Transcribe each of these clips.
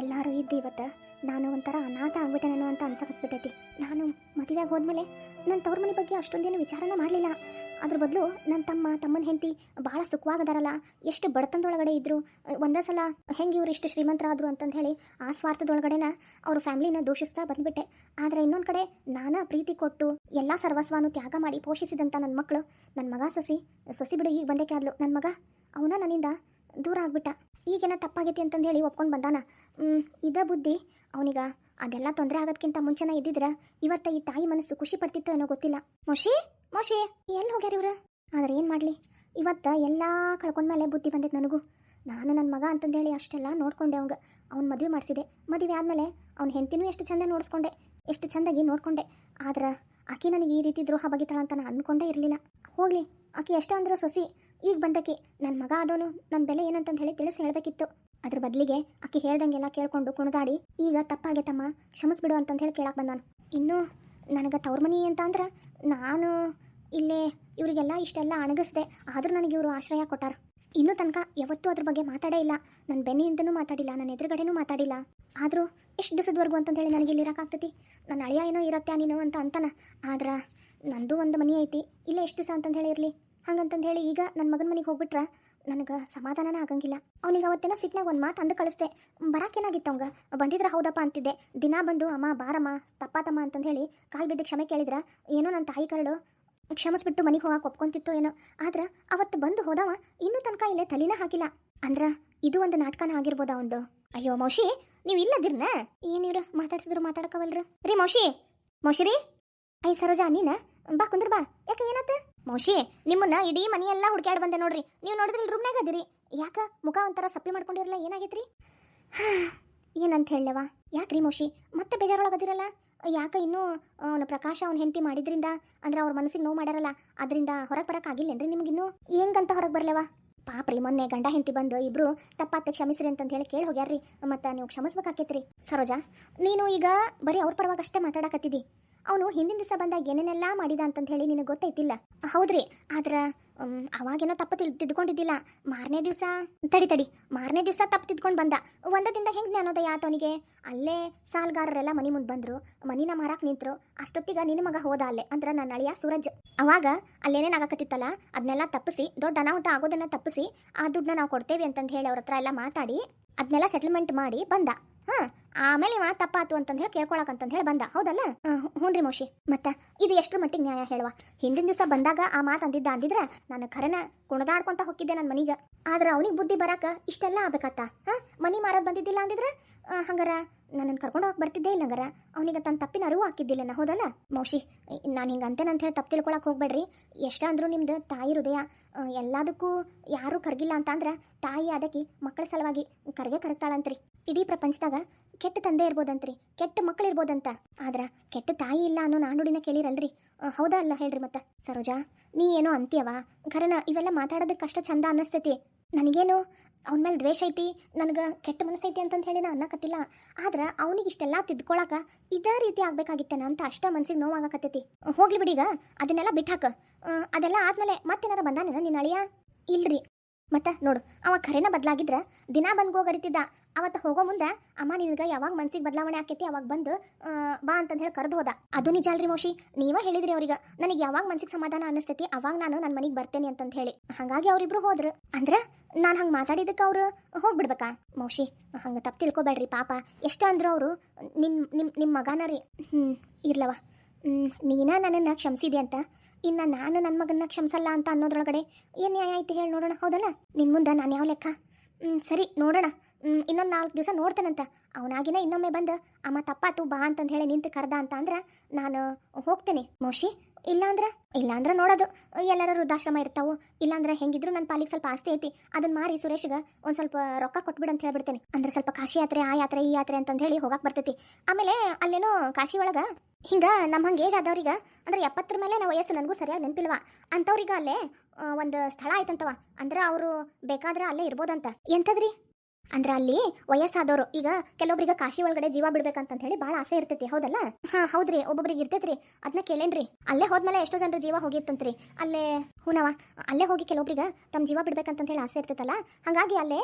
ಎಲ್ಲರೂ ಇದ್ದು ಇವತ್ತು. ನಾನು ಒಂಥರ ಅನಾಥ ಆಗ್ಬಿಟ್ಟೆನೇನೋ ಅಂತ ಅನ್ಸಕತ್ಬಿಟ್ಟೈತಿ. ನಾನು ಮದುವೆಗೆ ಹೋದ್ಮೇಲೆ ನನ್ನ ತವ್ರ ಮನೆ ಬಗ್ಗೆ ಅಷ್ಟೊಂದೇನು ವಿಚಾರನ ಮಾಡಲಿಲ್ಲ. ಅದ್ರ ಬದಲು ನನ್ನ ತಮ್ಮ, ತಮ್ಮನ ಹೆಂಡತಿ ಭಾಳ ಸುಖವಾಗದಾರಲ್ಲ. ಎಷ್ಟು ಬಡತನದೊಳಗಡೆ ಇದ್ರು, ಒಂದೇ ಸಲ ಹೆಂಗೆ ಇವ್ರು ಇಷ್ಟು ಶ್ರೀಮಂತರಾದರು ಅಂತಂದು ಹೇಳಿ ಆ ಸ್ವಾರ್ಥದೊಳಗಡೆನ ಅವ್ರ ಫ್ಯಾಮ್ಲಿನ ದೂಷಿಸ್ತಾ ಬಂದ್ಬಿಟ್ಟೆ. ಆದರೆ ಇನ್ನೊಂದು ಕಡೆ ನಾನಾ ಪ್ರೀತಿ ಕೊಟ್ಟು ಎಲ್ಲ ಸರ್ವಸ್ವಾನು ತ್ಯಾಗ ಮಾಡಿ ಪೋಷಿಸಿದಂಥ ನನ್ನ ಮಕ್ಕಳು ನನ್ನ ಮಗ ಸೊಸಿ. ಸೊಸಿ ಬಿಡು, ಈಗ ಬಂದೆ ಆದ್ಲು ನನ್ನ ಮಗ, ಅವನ ನನ್ನಿಂದ ದೂರ ಆಗ್ಬಿಟ್ಟ. ಈಗೇನ ತಪ್ಪಾಗೈತಿ ಅಂತಂದು ಹೇಳಿ ಒಪ್ಕೊಂಡು ಬಂದಾನ. ಇದ ಬುದ್ಧಿ. ಅವನಿಗ ಅದೆಲ್ಲ ತೊಂದರೆ ಆಗೋದ್ಕಿಂತ ಮುಂಚೆನ ಇದ್ದಿದ್ರ ಇವತ್ತ ಈ ತಾಯಿ ಮನಸ್ಸು ಖುಷಿ ಪಡ್ತಿತ್ತೋ ಏನೋ ಗೊತ್ತಿಲ್ಲ. ಮೋಶಿ ಮೋಶಿ, ಎಲ್ಲಿ ಹೋಗ್ಯಾರ ಇವ್ರು? ಆದ್ರೆ ಏನು ಮಾಡಲಿ? ಇವತ್ತ ಎಲ್ಲ ಕಳ್ಕೊಂಡ್ಮೇಲೆ ಬುದ್ಧಿ ಬಂದೈತೆ ನನಗೂ. ನಾನು ನನ್ನ ಮಗ ಅಂತಂದೇಳಿ ಅಷ್ಟೆಲ್ಲ ನೋಡ್ಕೊಂಡೆ ಅವಂಗೆ. ಅವ್ನ ಮದುವೆ ಮಾಡಿಸಿದೆ. ಮದುವೆ ಆದಮೇಲೆ ಅವ್ನ ಹೆಂಡತಿನೂ ಎಷ್ಟು ಚಂದ ನೋಡಿಸ್ಕೊಂಡೆ. ಎಷ್ಟು ಚಂದಾಗಿ ನೋಡ್ಕೊಂಡೆ. ಆದ್ರೆ ಆಕೆ ನನಗೆ ಈ ರೀತಿ ದ್ರೋಹ ಬಗೆತಾಳ ಅಂತ ನಾನು ಅನ್ಕೊಂಡೇ ಇರಲಿಲ್ಲ. ಹೋಗಲಿ, ಆಕೆ ಎಷ್ಟೋ ಅಂದ್ರೂ ಸೊಸಿ. ಈಗ ಬಂದಕ್ಕೆ ನನ್ನ ಮಗ ಆದವನು ನನ್ನ ಬೆಲೆ ಏನಂತಂದು ಹೇಳಿ ತಿಳಿಸಿ ಹೇಳಬೇಕಿತ್ತು. ಅದ್ರ ಬದಲಿಗೆ ಆಕೆ ಹೇಳ್ದಂಗೆಲ್ಲ ಕೇಳ್ಕೊಂಡು ಕುಣಿದಾಡಿ, ಈಗ ತಪ್ಪಾಗೈತಮ್ಮ ಕ್ಷಮಿಸ್ಬಿಡು ಅಂತಂದು ಹೇಳಿ ಕೇಳಕ್ಕೆ ಬಂದಾನು. ಇನ್ನು ನನಗೆ ತವ್ರ ಮನಿ ಅಂತ ಅಂದ್ರೆ ನಾನು ಇಲ್ಲೇ ಇವರಿಗೆಲ್ಲ ಇಷ್ಟೆಲ್ಲ ಅಣಗಿಸ್ದೆ, ಆದರೂ ನನಗೆ ಇವರು ಆಶ್ರಯ ಕೊಟ್ಟಾರ. ಇನ್ನೂ ತನಕ ಯಾವತ್ತೂ ಅದ್ರ ಬಗ್ಗೆ ಮಾತಾಡೇ ಇಲ್ಲ. ನನ್ನ ಬೆನ್ನಿಂದನೂ ಮಾತಾಡಿಲ್ಲ ನನ್ನ ಎದುರುಗಡೆನೂ ಮಾತಾಡಿಲ್ಲ. ಆದರೂ ಎಷ್ಟು ದಿವಸದವರೆಗೂ ಅಂತಂದು ಹೇಳಿ ನನಗೆ ಇಲ್ಲಿ ಇರೋಕ್ಕಾಗ್ತೈತಿ ನನ್ನ ಅಳಿಯ ಏನೋ ಇರತ್ತೆ ನೀನು ಅಂತ ಅಂತಾನ. ಆದ್ರೆ ನಂದು ಒಂದು ಮನೆ ಐತಿ, ಇಲ್ಲೇ ಎಷ್ಟು ದಿವಸ ಅಂತಂದು ಹೇಳಿ ಇರಲಿ. ಹಂಗಂತಂದು ಹೇಳಿ ಈಗ ನನ್ನ ಮಗನ ಮನೆಗೆ ಹೋಗ್ಬಿಟ್ರೆ ನನಗೆ ಸಮಾಧಾನನೇ ಆಗಂಗಿಲ್ಲ. ಅವನಿಗೆ ಅವತ್ತೇನೋ ಸಿಟ್ನಾಗ ಒಂದು ಮಾತು ಅಂದು ಕಳಿಸ್ದೆ. ಬರಾಕೇನಾಗಿತ್ತು ಅವಂಗ? ಬಂದಿದ್ರೆ ಹೌದಪ್ಪ ಅಂತಿದ್ದೆ. ದಿನ ಬಂದು ಅಮ್ಮ, ಬಾರಮ್ಮ, ತಪ್ಪಾತಮ್ಮ ಅಂತಂದು ಹೇಳಿ ಕಾಲು ಬಿದ್ದು ಕ್ಷಮೆ ಕೇಳಿದ್ರ. ಏನೋ ನನ್ನ ತಾಯಿ ಕರಳು ಕ್ಷಮಿಸ್ಬಿಟ್ಟು ಮನೆಗೆ ಹೋಗಕ್ಕೆ ಒಪ್ಕೊಂತಿತ್ತು ಏನೋ. ಆದ್ರೆ ಅವತ್ತು ಬಂದು ಹೋದವ ಇನ್ನೂ ತನಕ ಇಲ್ಲೇ ತಲಿನ ಹಾಕಿಲ್ಲ. ಅಂದ್ರೆ ಇದು ಒಂದು ನಾಟಕನ ಆಗಿರ್ಬೋದಾ ಒಂದು? ಅಯ್ಯೋ ಮೌಶಿ, ನೀವು ಇಲ್ಲದಿರ್ನ ಏನಿವ್ರ ಮಾತಾಡ್ಸಿದ್ರು ಮಾತಾಡಕವಲ್ರ ರೀ ಮೌಶಿ ಮೌಶಿ ರೀ? ಐ ಸರೋಜಾ, ನೀನ? ಬಾ ಕುಂದ್ರ ಬಾ. ಯಾಕೆ ಏನಾತ? ಮೌಶಿ, ನಿಮ್ಮನ್ನ ಇಡೀ ಮನೆಯೆಲ್ಲ ಹುಡುಕ್ಯಾಡ್ ಬಂದೆ ನೋಡ್ರಿ. ನೀವು ನೋಡಿದ್ರೆ ರೂಮ್ನಾಗ ಅದಿರಿ. ಯಾಕ ಮುಖ ಒಂಥರ ಸಪ್ಪಿ ಮಾಡ್ಕೊಂಡಿರಲ್ಲ ಏನಾಗೈತ್ರಿ? ಏನಂತ ಹೇಳವ ಯಾಕ್ರಿ ಮೋಶಿ, ಮತ್ತೆ ಬೇಜಾರೊಳಗದಿರಲ್ಲ ಯಾಕ ಇನ್ನೂ ಅವನ ಪ್ರಕಾಶ ಅವ್ನ ಹೆಂಡತಿ ಮಾಡಿದ್ರಿಂದ, ಅಂದ್ರೆ ಅವ್ರ ಮನಸ್ಸಿಗೆ ನೋವು ಮಾಡ್ಯಾರಲ್ಲ, ಅದರಿಂದ ಹೊರಗೆ ಬರೋಕ್ಕಾಗಿಲ್ಲೇನ್ರಿ ನಿಮ್ಗಿನ್ನೂ ಹೆಂಗಂತ ಹೊರಗೆ ಬರ್ಲವ? ಪಾಪ್ರಿ, ಮೊನ್ನೆ ಗಂಡ ಹೆಂಡತಿ ಬಂದು ಇಬ್ರು ತಪ್ಪಾತ ಕ್ಷಮಿಸ್ರಿ ಅಂತಂದು ಹೇಳಿ ಕೇಳಿ ಹೋಗ್ಯಾರ್ರಿ, ಮತ್ತು ನೀವು ಕ್ಷಮಿಸ್ಬೇಕಾಕೈತ್ರಿ. ಸರೋಜಾ, ನೀನು ಈಗ ಬರೀ ಅವ್ರ ಪರವಾಗಿ ಅಷ್ಟೇ ಮಾತಾಡಕತ್ತಿದ್ದಿ ಅವನು ಹಿಂದಿನ ದಿವಸ ಬಂದಾಗ ಏನೇನೆಲ್ಲ ಮಾಡಿದ ಅಂತಂತ ಹೇಳಿ ನಿನಗೆ ಗೊತ್ತೈತಿಲ್ಲ? ಹೌದ್ರಿ, ಆದ್ರೆ ಅವಾಗೇನೋ ತಪ್ಪು ತಿಳ್, ತಿದ್ಕೊಂಡಿದ್ದಿಲ್ಲ. ಮಾರನೇ ದಿವಸ, ತಡಿ ತಡಿ, ಮಾರನೇ ದಿವಸ ತಪ್ಪು ತಿದ್ಕೊಂಡು ಬಂದ. ಒಂದ ಹೆಂಗ್ ಹೆಂಗೆ ಜ್ಞಾನೋದಯ ಆತ ಅವನಿಗೆ? ಅಲ್ಲೇ ಸಾಲ್ಗಾರರೆಲ್ಲ ಮನಿ ಮುಂದೆ ಬಂದ್ರು, ಮನಿನ ಮಾರಾಕ್ ನಿಂತ್ರು, ಅಷ್ಟೊತ್ತಿಗೆ ನಿನ್ನ ಮಗ ಹೋದ ಅಲ್ಲೇ, ಅಂದ್ರೆ ನನ್ನ ಅಳಿಯ ಸೂರಜ್. ಅವಾಗ ಅಲ್ಲೇನೇನು ಆಗಕತ್ತಿತ್ತಲ್ಲ ಅದನ್ನೆಲ್ಲ ತಪ್ಪಿಸಿ, ದೊಡ್ಡ ಅನಾಹುತ ಆಗೋದನ್ನ ತಪ್ಪಿಸಿ, ಆ ದುಡ್ಡನ್ನ ನಾವು ಕೊಡ್ತೇವೆ ಅಂತಂದು ಹೇಳಿ ಅವ್ರ ಹತ್ರ ಎಲ್ಲ ಮಾತಾಡಿ ಅದನ್ನೆಲ್ಲ ಸೆಟಲ್ಮೆಂಟ್ ಮಾಡಿ ಬಂದ. ಹಾ ಆಮೇಲೆ ಇವ ತಪ್ಪಾತು ಅಂತಂದು ಹೇಳಿ ಕೇಳ್ಕೊಳಕ್ ಅಂತಂದು ಹೇಳಿ ಬಂದ. ಹೌದಲ್ಲ? ಹ್ಞೂ ರೀ ಮೋಶಿ. ಮತ್ತ ಇದು ಎಷ್ಟು ಮಟ್ಟಿಗೆ ನ್ಯಾಯ ಹೇಳುವ? ಹಿಂದಿನ ದಿವಸ ಬಂದಾಗ ಆ ಮಾತು ಅಂದಿದ್ದ ಅಂದಿದ್ರ ನಾನು ಖರನ ಕುಣದಾಡ್ಕೊಂತ ಹೋಗಿದ್ದೆ ನನ್ನ ಮನೀಗ. ಆದ್ರೆ ಅವನಿಗೆ ಬುದ್ಧಿ ಬರಾಕ ಇಷ್ಟೆಲ್ಲ ಆಗ್ಬೇಕತ್ತ? ಹಾ, ಮನಿ ಮಾರೋದ್ ಬಂದಿದ್ದಿಲ್ಲ ಅಂದಿದ್ರ? ಹಂಗಾರ ನನ್ನನ್ನು ಕರ್ಕೊಂಡು ಹೋಗಕ್ ಬರ್ತಿದ್ದೆ ಇಲ್ಲ ಹಂಗಾರ. ಅವನಿಗೆ ತನ್ನ ತಪ್ಪಿನ ಅರಿವು ಹಾಕಿದ್ದಿಲ್ಲ ನಾ ಹೌದಲ್ಲ? ಮೌಶಿ, ನಾನು ಹಿಂಗೆ ಅಂತೇನಂತ ಹೇಳಿ ತಪ್ಪು ತಿಳ್ಕೊಳಕ್ ಹೋಗ್ಬೇಡ್ರಿ. ಎಷ್ಟ ಅಂದ್ರೂ ನಿಮ್ದು ತಾಯಿ ಹೃದಯ ಎಲ್ಲದಕ್ಕೂ ಯಾರೂ ಕರ್ಗಿಲ್ಲ ಅಂತ ಅಂದ್ರೆ ತಾಯಿ ಅದಕ್ಕೆ ಮಕ್ಕಳ ಸಲುವಾಗಿ ಕರ್ಗೆ ಕರಗ್ತಾಳಂತ್ರಿ. ಇಡೀ ಪ್ರಪಂಚದಾಗ ಕೆಟ್ಟ ತಂದೆ ಇರ್ಬೋದಂತ್ರಿ, ಕೆಟ್ಟ ಮಕ್ಕಳು ಇರ್ಬೋದಂತ. ಆದ್ರ ಕೆಟ್ಟ ತಾಯಿ ಇಲ್ಲ ಅನ್ನೋ ನಾನುಡಿನ ಕೇಳಿರಲ್ರಿ. ಹೌದಾ ಅಲ್ಲ ಹೇಳ್ರಿ ಮತ್ತ? ಸರೋಜಾ, ನೀ ಏನೋ ಅಂತೀಯವ? ಖರೇನ ಇವೆಲ್ಲ ಮಾತಾಡೋದಕ್ಕೆ ಕಷ್ಟ ಚಂದ ಅನ್ನಿಸ್ತೈತಿ. ನನಗೇನು ಅವನ ಮೇಲೆ ದ್ವೇಷ ಐತಿ, ನನಗೆ ಕೆಟ್ಟ ಮನಸ್ಸೈತಿ ಅಂತಂತ ಹೇಳಿ ನಾ ಅನ್ನಕತ್ತಿಲ್ಲ. ಆದ್ರೆ ಅವನಿಗೆ ಇಷ್ಟೆಲ್ಲ ತಿದ್ಕೊಳಕ ಇದೇ ರೀತಿ ಆಗ್ಬೇಕಾಗಿತ್ತೇನ ಅಂತ ಅಷ್ಟ ಮನ್ಸಿಗೆ ನೋವಾಗಕತ್ತೈತಿ. ಹೋಗ್ಲಿ ಬಿಡಿಗ ಅದನ್ನೆಲ್ಲ ಬಿಟ್ಟಾಕ ಅದೆಲ್ಲ ಆದ್ಮೇಲೆ ಮತ್ತೇನಾರ ಬಂದಾನೇನ ನಿನ್ನ ಅಳಿಯ? ಇಲ್ರಿ. ಮತ್ತ ನೋಡು, ಅವ ಖರೇನ ಬದಲಾಗಿದ್ರ ದಿನ ಬಂದು ಹೋಗರಿತಿದ್ದ ಅವತ್ತ ಹೋಗೋ ಮುಂದೆ ಅಮ್ಮ ನಿನಗೆ ಯಾವಾಗ ಮನ್ಸಿಗೆ ಬದಲಾವಣೆ ಆಕೈತಿ, ಅವಾಗ ಬಂದು ಬಾ ಅಂತಂದು ಹೇಳಿ ಕರೆದು ಹೋದ. ಅದು ನಿಜ ಅಲ್ರಿ ಮೌಶಿ. ನೀವ ಹೇಳಿದ್ರಿ ಅವ್ರಿಗೆ, ನನಗೆ ಯಾವಾಗ ಮನ್ಸಿಗೆ ಸಮಾಧಾನ ಅನಿಸ್ತೈತಿ ಅವಾಗ ನಾನು ನನ್ನ ಮನೆಗೆ ಬರ್ತೇನೆ ಅಂತಂದು ಹೇಳಿ. ಹಾಗಾಗಿ ಅವ್ರಿಬ್ರು ಹೋದ್ರು. ಅಂದ್ರೆ ನಾನು ಹಂಗೆ ಮಾತಾಡಿದ್ದಕ್ಕೆ ಅವರು ಹೋಗ್ಬಿಡ್ಬೇಕಾ? ಮೌಶಿ, ಹಂಗೆ ತಪ್ಪು ತಿಳ್ಕೊಬೇಡ್ರಿ ಪಾಪ. ಎಷ್ಟು ಅಂದ್ರು ಅವರು ನಿಮ್ಮ ನಿಮ್ಮ ನಿಮ್ಮ ಮಗನ ರೀ. ಹ್ಞೂ ಇರ್ಲವ. ನೀನ ನನ್ನನ್ನು ಕ್ಷಮಿಸಿದೆ ಅಂತ. ಇನ್ನು ನಾನು ನನ್ನ ಮಗನ ಕ್ಷಮಿಸಲ್ಲ ಅಂತ ಅನ್ನೋದ್ರೊಳಗಡೆ ಏನು ನ್ಯಾಯ ಐತಿ ಹೇಳಿ ನೋಡೋಣ. ಹೌದಲ್ಲ? ನಿನ್ನ ಮುಂದೆ ನಾನು ಯಾವ ಲೆಕ್ಕ? ಸರಿ, ನೋಡೋಣ. ಇನ್ನೊಂದು ನಾಲ್ಕು ದಿವಸ ನೋಡ್ತೇನಂತ. ಅವನಾಗಿನ ಇನ್ನೊಮ್ಮೆ ಬಂದು, ಅಮ್ಮ, ತಪ್ಪಾತು, ಬಾ ಅಂತಂದು ಹೇಳಿ ನಿಂತು ಕರ್ದ ಅಂತ ಅಂದ್ರೆ ನಾನು ಹೋಗ್ತೇನೆ, ಮೋಶಿ. ಇಲ್ಲಾಂದ್ರೆ ಇಲ್ಲಾಂದ್ರೆ ನೋಡೋದು. ಎಲ್ಲರ ವೃದ್ಧಾಶ್ರಮ ಇರ್ತಾವು. ಇಲ್ಲಾಂದ್ರೆ ಹೆಂಗಿದ್ರು ನನ್ನ ಪಾಲಿಗೆ ಸ್ವಲ್ಪ ಆಸ್ತಿ ಐತಿ. ಅದನ್ನ ಮಾರಿ ಸುರೇಶ್ಗೆ ಒಂದು ಸ್ವಲ್ಪ ರೊಕ್ಕ ಕೊಟ್ಬಿಡು ಅಂತ ಹೇಳ್ಬಿಡ್ತೇನೆ. ಅಂದ್ರೆ ಸ್ವಲ್ಪ ಕಾಶಿ ಯಾತ್ರೆ, ಆ ಯಾತ್ರೆ, ಈ ಯಾತ್ರೆ ಅಂತಂದು ಹೇಳಿ ಹೋಗಕ್ಕೆ ಬರ್ತೈತಿ. ಆಮೇಲೆ ಅಲ್ಲೇನೋ ಕಾಶಿ ಒಳಗೆ, ಹಿಂಗೆ ನಮ್ಮ ಹಂಗೆ ಏಜ್ ಆದವ್ರಿಗೆ, ಅಂದ್ರೆ ಎಪ್ಪತ್ತರ ಮೇಲೆ ನಾವು ವಯಸ್ಸು ನನಗೂ ಸರಿಯಾಗಿ ನೆನಪಿಲ್ವಾ. ಅಂಥವ್ರಿಗೆ ಅಲ್ಲೇ ಒಂದು ಸ್ಥಳ ಆಯ್ತಂತವ. ಅಂದ್ರೆ ಅವರು ಬೇಕಾದ್ರೆ ಅಲ್ಲೇ ಇರ್ಬೋದಂತ. ಎಂಥದ್ರಿ ಅಂದ್ರೆ ಅಲ್ಲಿ ವಯಸ್ಸಾದವರು, ಈಗ ಕೆಲವೊಬ್ಬರಿಗೆ ಕಾಶಿ ಒಳಗಡೆ ಜೀವ ಬಿಡ್ಬೇಕಂತ ಹೇಳಿ ಭಾಳ ಆಸೆ ಇರ್ತೈತಿ, ಹೌದಲ್ಲ? ಹಾ, ಹೌದ್ರಿ, ಒಬ್ಬೊಬ್ರಿಗೆ ಇರ್ತೈತ್ರಿ ಅದನ್ನ ಕೇಳೇನ್ರಿ. ಅಲ್ಲೇ ಹೋದ್ಮೇಲೆ ಎಷ್ಟೋ ಜನರ ಜೀವ ಹೋಗಿತ್ತಂತ್ರಿ. ಅಲ್ಲೇ ಹೂನವ ಅಲ್ಲೇ ಹೋಗಿ ಕೆಲವೊಬ್ರಿಗೆ ತಮ್ಮ ಜೀವ ಬಿಡ್ಬೇಕಂತ ಹೇಳಿ ಆಸೆ ಇರ್ತೈತಲ್ಲ? ಹಾಗಾಗಿ ಅಲ್ಲೇ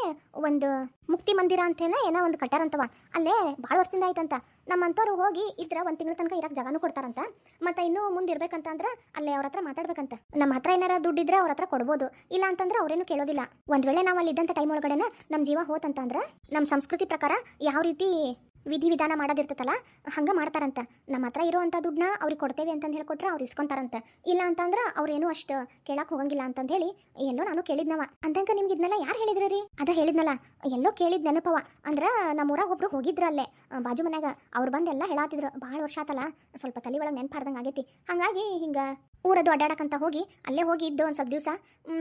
ಒಂದು ಮುಕ್ತಿ ಮಂದಿರ ಅಂತೇನ ಏನೋ ಒಂದು ಕಟ್ಟಾರಂತವ ಅಲ್ಲೇ ಭಾಳ ವರ್ಷದಿಂದ ಆಯ್ತಂತ. ನಮ್ಮಂಥವ್ರು ಹೋಗಿ ಇದ್ರ ಒಂದು ತಿಂಗಳ ತನಕ ಇರಕ್ಕೆ ಜಾಗನೂ ಕೊಡ್ತಾರಂತ. ಮತ್ತೆ ಇನ್ನೂ ಮುಂದೆ ಇರ್ಬೇಕಂತ ಅಂದ್ರೆ ಅಲ್ಲೇ ಅವ್ರ ಹತ್ರ ಮಾತಾಡ್ಬೇಕಂತ. ನಮ್ಮ ಹತ್ರ ಏನಾರ ದುಡ್ಡಿದ್ರೆ ಅವ್ರ ಹತ್ರ ಕೊಡ್ಬೋದು. ಇಲ್ಲ ಅಂತಂದ್ರೆ ಅವ್ರೇನು ಕೇಳೋದಿಲ್ಲ. ಒಂದ್ ವೇಳೆ ನಾವು ಅಲ್ಲಿ ಇದ್ದಂಥ ಟೈಮ್ ಒಳಗಡೆನ ನಮ್ಮ ಜೀವ ಹೋತಂತ ಅಂದ್ರೆ ನಮ್ಮ ಸಂಸ್ಕೃತಿ ಪ್ರಕಾರ ಯಾವ ರೀತಿ ವಿಧಿವಿಧಾನ ಮಾಡೋದಿರ್ತೈತಲ್ಲ ಹಂಗೆ ಮಾಡ್ತಾರಂತ. ನಮ್ಮ ಹತ್ರ ಇರೋವಂಥ ದುಡ್ಡನ್ನ ಅವ್ರಿಗೆ ಕೊಡ್ತೇವೆ ಅಂತಂದು ಹೇಳ್ಕೊಟ್ರೆ ಅವ್ರು ಇಸ್ಕೊಂತಾರಂತ. ಇಲ್ಲ ಅಂತಂದ್ರೆ ಅವ್ರೇನು ಅಷ್ಟು ಕೇಳಕ್ಕೆ ಹೋಗಂಗಿಲ್ಲ ಅಂತಂದು ಹೇಳಿ ಎಲ್ಲೋ ನಾನು ಕೇಳಿದ್ನವ. ಅಂತಂಕ ನಿಮ್ಗೆ ಇದನ್ನೆಲ್ಲ ಯಾರು ಹೇಳಿದ್ರಿ ರೀ? ಅದ ಹೇಳಿದ್ನಲ್ಲ, ಎಲ್ಲೋ ಕೇಳಿದ್ ನೆನಪವ. ಅಂದ್ರೆ ನಮ್ಮ ಊರಾಗ ಒಬ್ರು ಹೋಗಿದ್ರು ಅಲ್ಲೇ ಬಾಜು ಮನ್ಯಾಗ. ಅವ್ರು ಬಂದು ಎಲ್ಲ ಹೇಳಾತಿದ್ರು ಭಾಳ ವರ್ಷ ಆತಲ್ಲ, ಸ್ವಲ್ಪ ತಲೆ ಒಳಗೆ ನೆನ್ಪಾರ್ದಂಗೆ ಆಗೈತಿ. ಹಾಗಾಗಿ ಹಿಂಗೆ ಊರದು ಅಡ್ಡಾಡಕಂತ ಹೋಗಿ, ಅಲ್ಲೇ ಹೋಗಿ ಇದ್ದು ಒಂದು ಸ್ವಲ್ಪ ದಿವಸ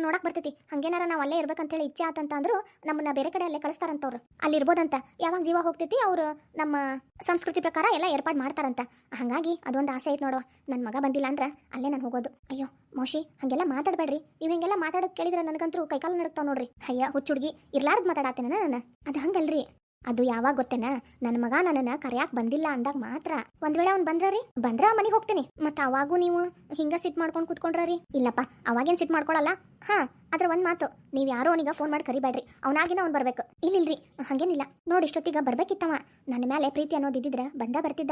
ನೋಡಕ್ ಬರ್ತೈತಿ. ಹಂಗೇನಾರ ನಾವು ಅಲ್ಲೇ ಇರ್ಬೇಕಂತೇಳಿ ಇಚ್ಛೆ ಆತಂತ ಅಂದ್ರು ನಮ್ಮನ್ನ ಬೇರೆ ಕಡೆ ಅಲ್ಲೇ ಕಳಿಸ್ತಾರಂತವ್ರು. ಅಲ್ಲಿ ಇರ್ಬೋದಂತ. ಯಾವಾಗ ಜೀವ ಹೋಗ್ತೈತಿ ಅವರು ನಮ್ಮ ಸಂಸ್ಕೃತಿ ಪ್ರಕಾರ ಎಲ್ಲ ಏರ್ಪಾಡು ಮಾಡ್ತಾರಂತ. ಹಾಗಾಗಿ ಅದೊಂದು ಆಸೆ ಐತೆ ನೋಡುವ. ನನ್ನ ಮಗ ಬಂದಿಲ್ಲ ಅಂದ್ರೆ ಅಲ್ಲೇ ನಾನು ಹೋಗೋದು. ಅಯ್ಯೋ, ಮೋಶಿ, ಹಂಗೆಲ್ಲ ಮಾತಾಡಬೇಡ್ರಿ. ನೀವು ಹಿಂಗೆಲ್ಲ ಮಾತಾಡೋದು ಕೇಳಿದ್ರೆ ನನಗಂತೂ ಕೈಕಾಲು ನಡುತ್ತಾವ ನೋಡ್ರಿ. ಅಯ್ಯ, ಹುಚ್ಚುಡ್ಗಿ, ಇರ್ಲಾರ್ದು ಮಾತಾಡತ್ತೇನ ನಾನು? ಅದು ಹಂಗಲ್ರಿ. ಅದು ಯಾವಾಗ ಗೊತ್ತೇನ? ನನ್ನ ಮಗ ನನ್ನನ್ನ ಕರೆಯಾಕ್ ಬಂದಿಲ್ಲ ಅಂದಾಗ ಮಾತ್ರ. ಒಂದ್ ವೇಳೆ ಅವ್ನು ಬಂದ್ರಿ ಬಂದ್ರ ಮನೆಗೆ ಹೋಗ್ತೀನಿ. ಮತ್ತ ಅವಾಗೂ ನೀವು ಹಿಂಗ ಸಿಟ್ ಮಾಡ್ಕೊಂಡು ಕುತ್ಕೊಂಡ್ರಿ ಇಲ್ಲಪ್ಪ ಅವಾಗೇನ್ ಸಿಟ್ ಮಾಡ್ಕೊಳಲ್ಲ? ಹಾ ಅದ್ರ ಒಂದ್ ಮಾತು. ನೀವ್ ಯಾರೋ ಅವನಿಗೆ ಫೋನ್ ಮಾಡಿ ಕರಿಬೇಡ್ರಿ. ಅವನಾಗಿನ ಅವ್ನು ಬರ್ಬೇಕು. ಇಲ್ಲಿಲ್ರಿ ಹಂಗೇನಿಲ್ಲ. ನೋಡಿ ಇಷ್ಟೊತ್ತಿಗ ಬರ್ಬೇಕಿತ್ತವ. ನನ್ನ ಮೇಲೆ ಪ್ರೀತಿ ಅನ್ನೋದು ಇದ್ದಿದ್ರ ಬಂದ ಬರ್ತಿದ್ದ.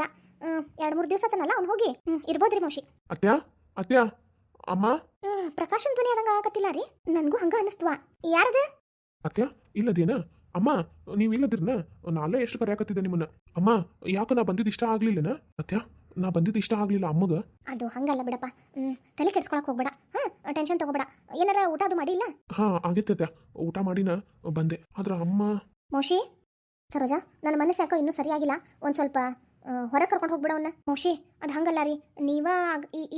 ಎರಡ್ ಮೂರ್ ದಿವಸ ಆತನಲ್ಲ ಅವ್ನು ಹೋಗಿ? ಇರ್ಬೋದ್ರಿ ಮೋಶಿ. ಅತ್ಯ ಅತ್ಯ ಅಮ್ಮ? ಹ್ಮ್ ಪ್ರಕಾಶನ್ ಧ್ವನಿ ಅದಂಗ ಆಗತ್ತಿಲ್ಲ ರೀ? ನನ್ಗೂ ಹಂಗ ಅನಿಸ್ತವ. ಯಾರದ? ಅತ್ಯ ಇಲ್ಲದೇನ? ಅಮ್ಮ ನೀವು ಇಲ್ಲದಿರ್ನ ನಾಳೆ ಎಷ್ಟು ಕರೆಯಾಕತ್ತಿದ್ದೆ ನಿಮ್ಮನ್ನ. ಅಮ್ಮ ಯಾಕ ನಾ ಬಂದಿದ್ದು ಇಷ್ಟ ಆಗ್ಲಿಲ್ಲನ? ಅತ್ಯ ನಾ ಬಂದಿದ್ದು ಇಷ್ಟ ಆಗ್ಲಿಲ್ಲ ಅಮ್ಮಗ. ಅದು ಹಂಗಲ್ಲ ಬಿಡಪ್ಪ. ಹ್ಮ್ ತಲೆ ಕೆಡ್ಸ್ಕೊಳಕ್ ಹೋಗ್ಬೇಡ. ಹಾ ಟೆನ್ಷನ್ ತಗೋಬೇಡ. ಏನಾರ ಊಟ ಅದು ಮಾಡಿಲ್ಲ ಹಾ ಆಗೈತೆ ಊಟ ಮಾಡಿನ ಬಂದೆ. ಆದ್ರ ಅಮ್ಮ ಮೋಶಿ? ಸರೋಜಾ ನನ್ನ ಮನಸ್ಸು ಯಾಕೋ ಇನ್ನೂ ಸರಿಯಾಗಿಲ್ಲ? ಒಂದ್ ಸ್ವಲ್ಪ ಹೊರಗೆ ಕರ್ಕೊಂಡು ಹೋಗ್ಬಿಡವನ್ನ ಮೋಶಿ ಅದು ಹಂಗಲ್ಲ ರೀ. ನೀವ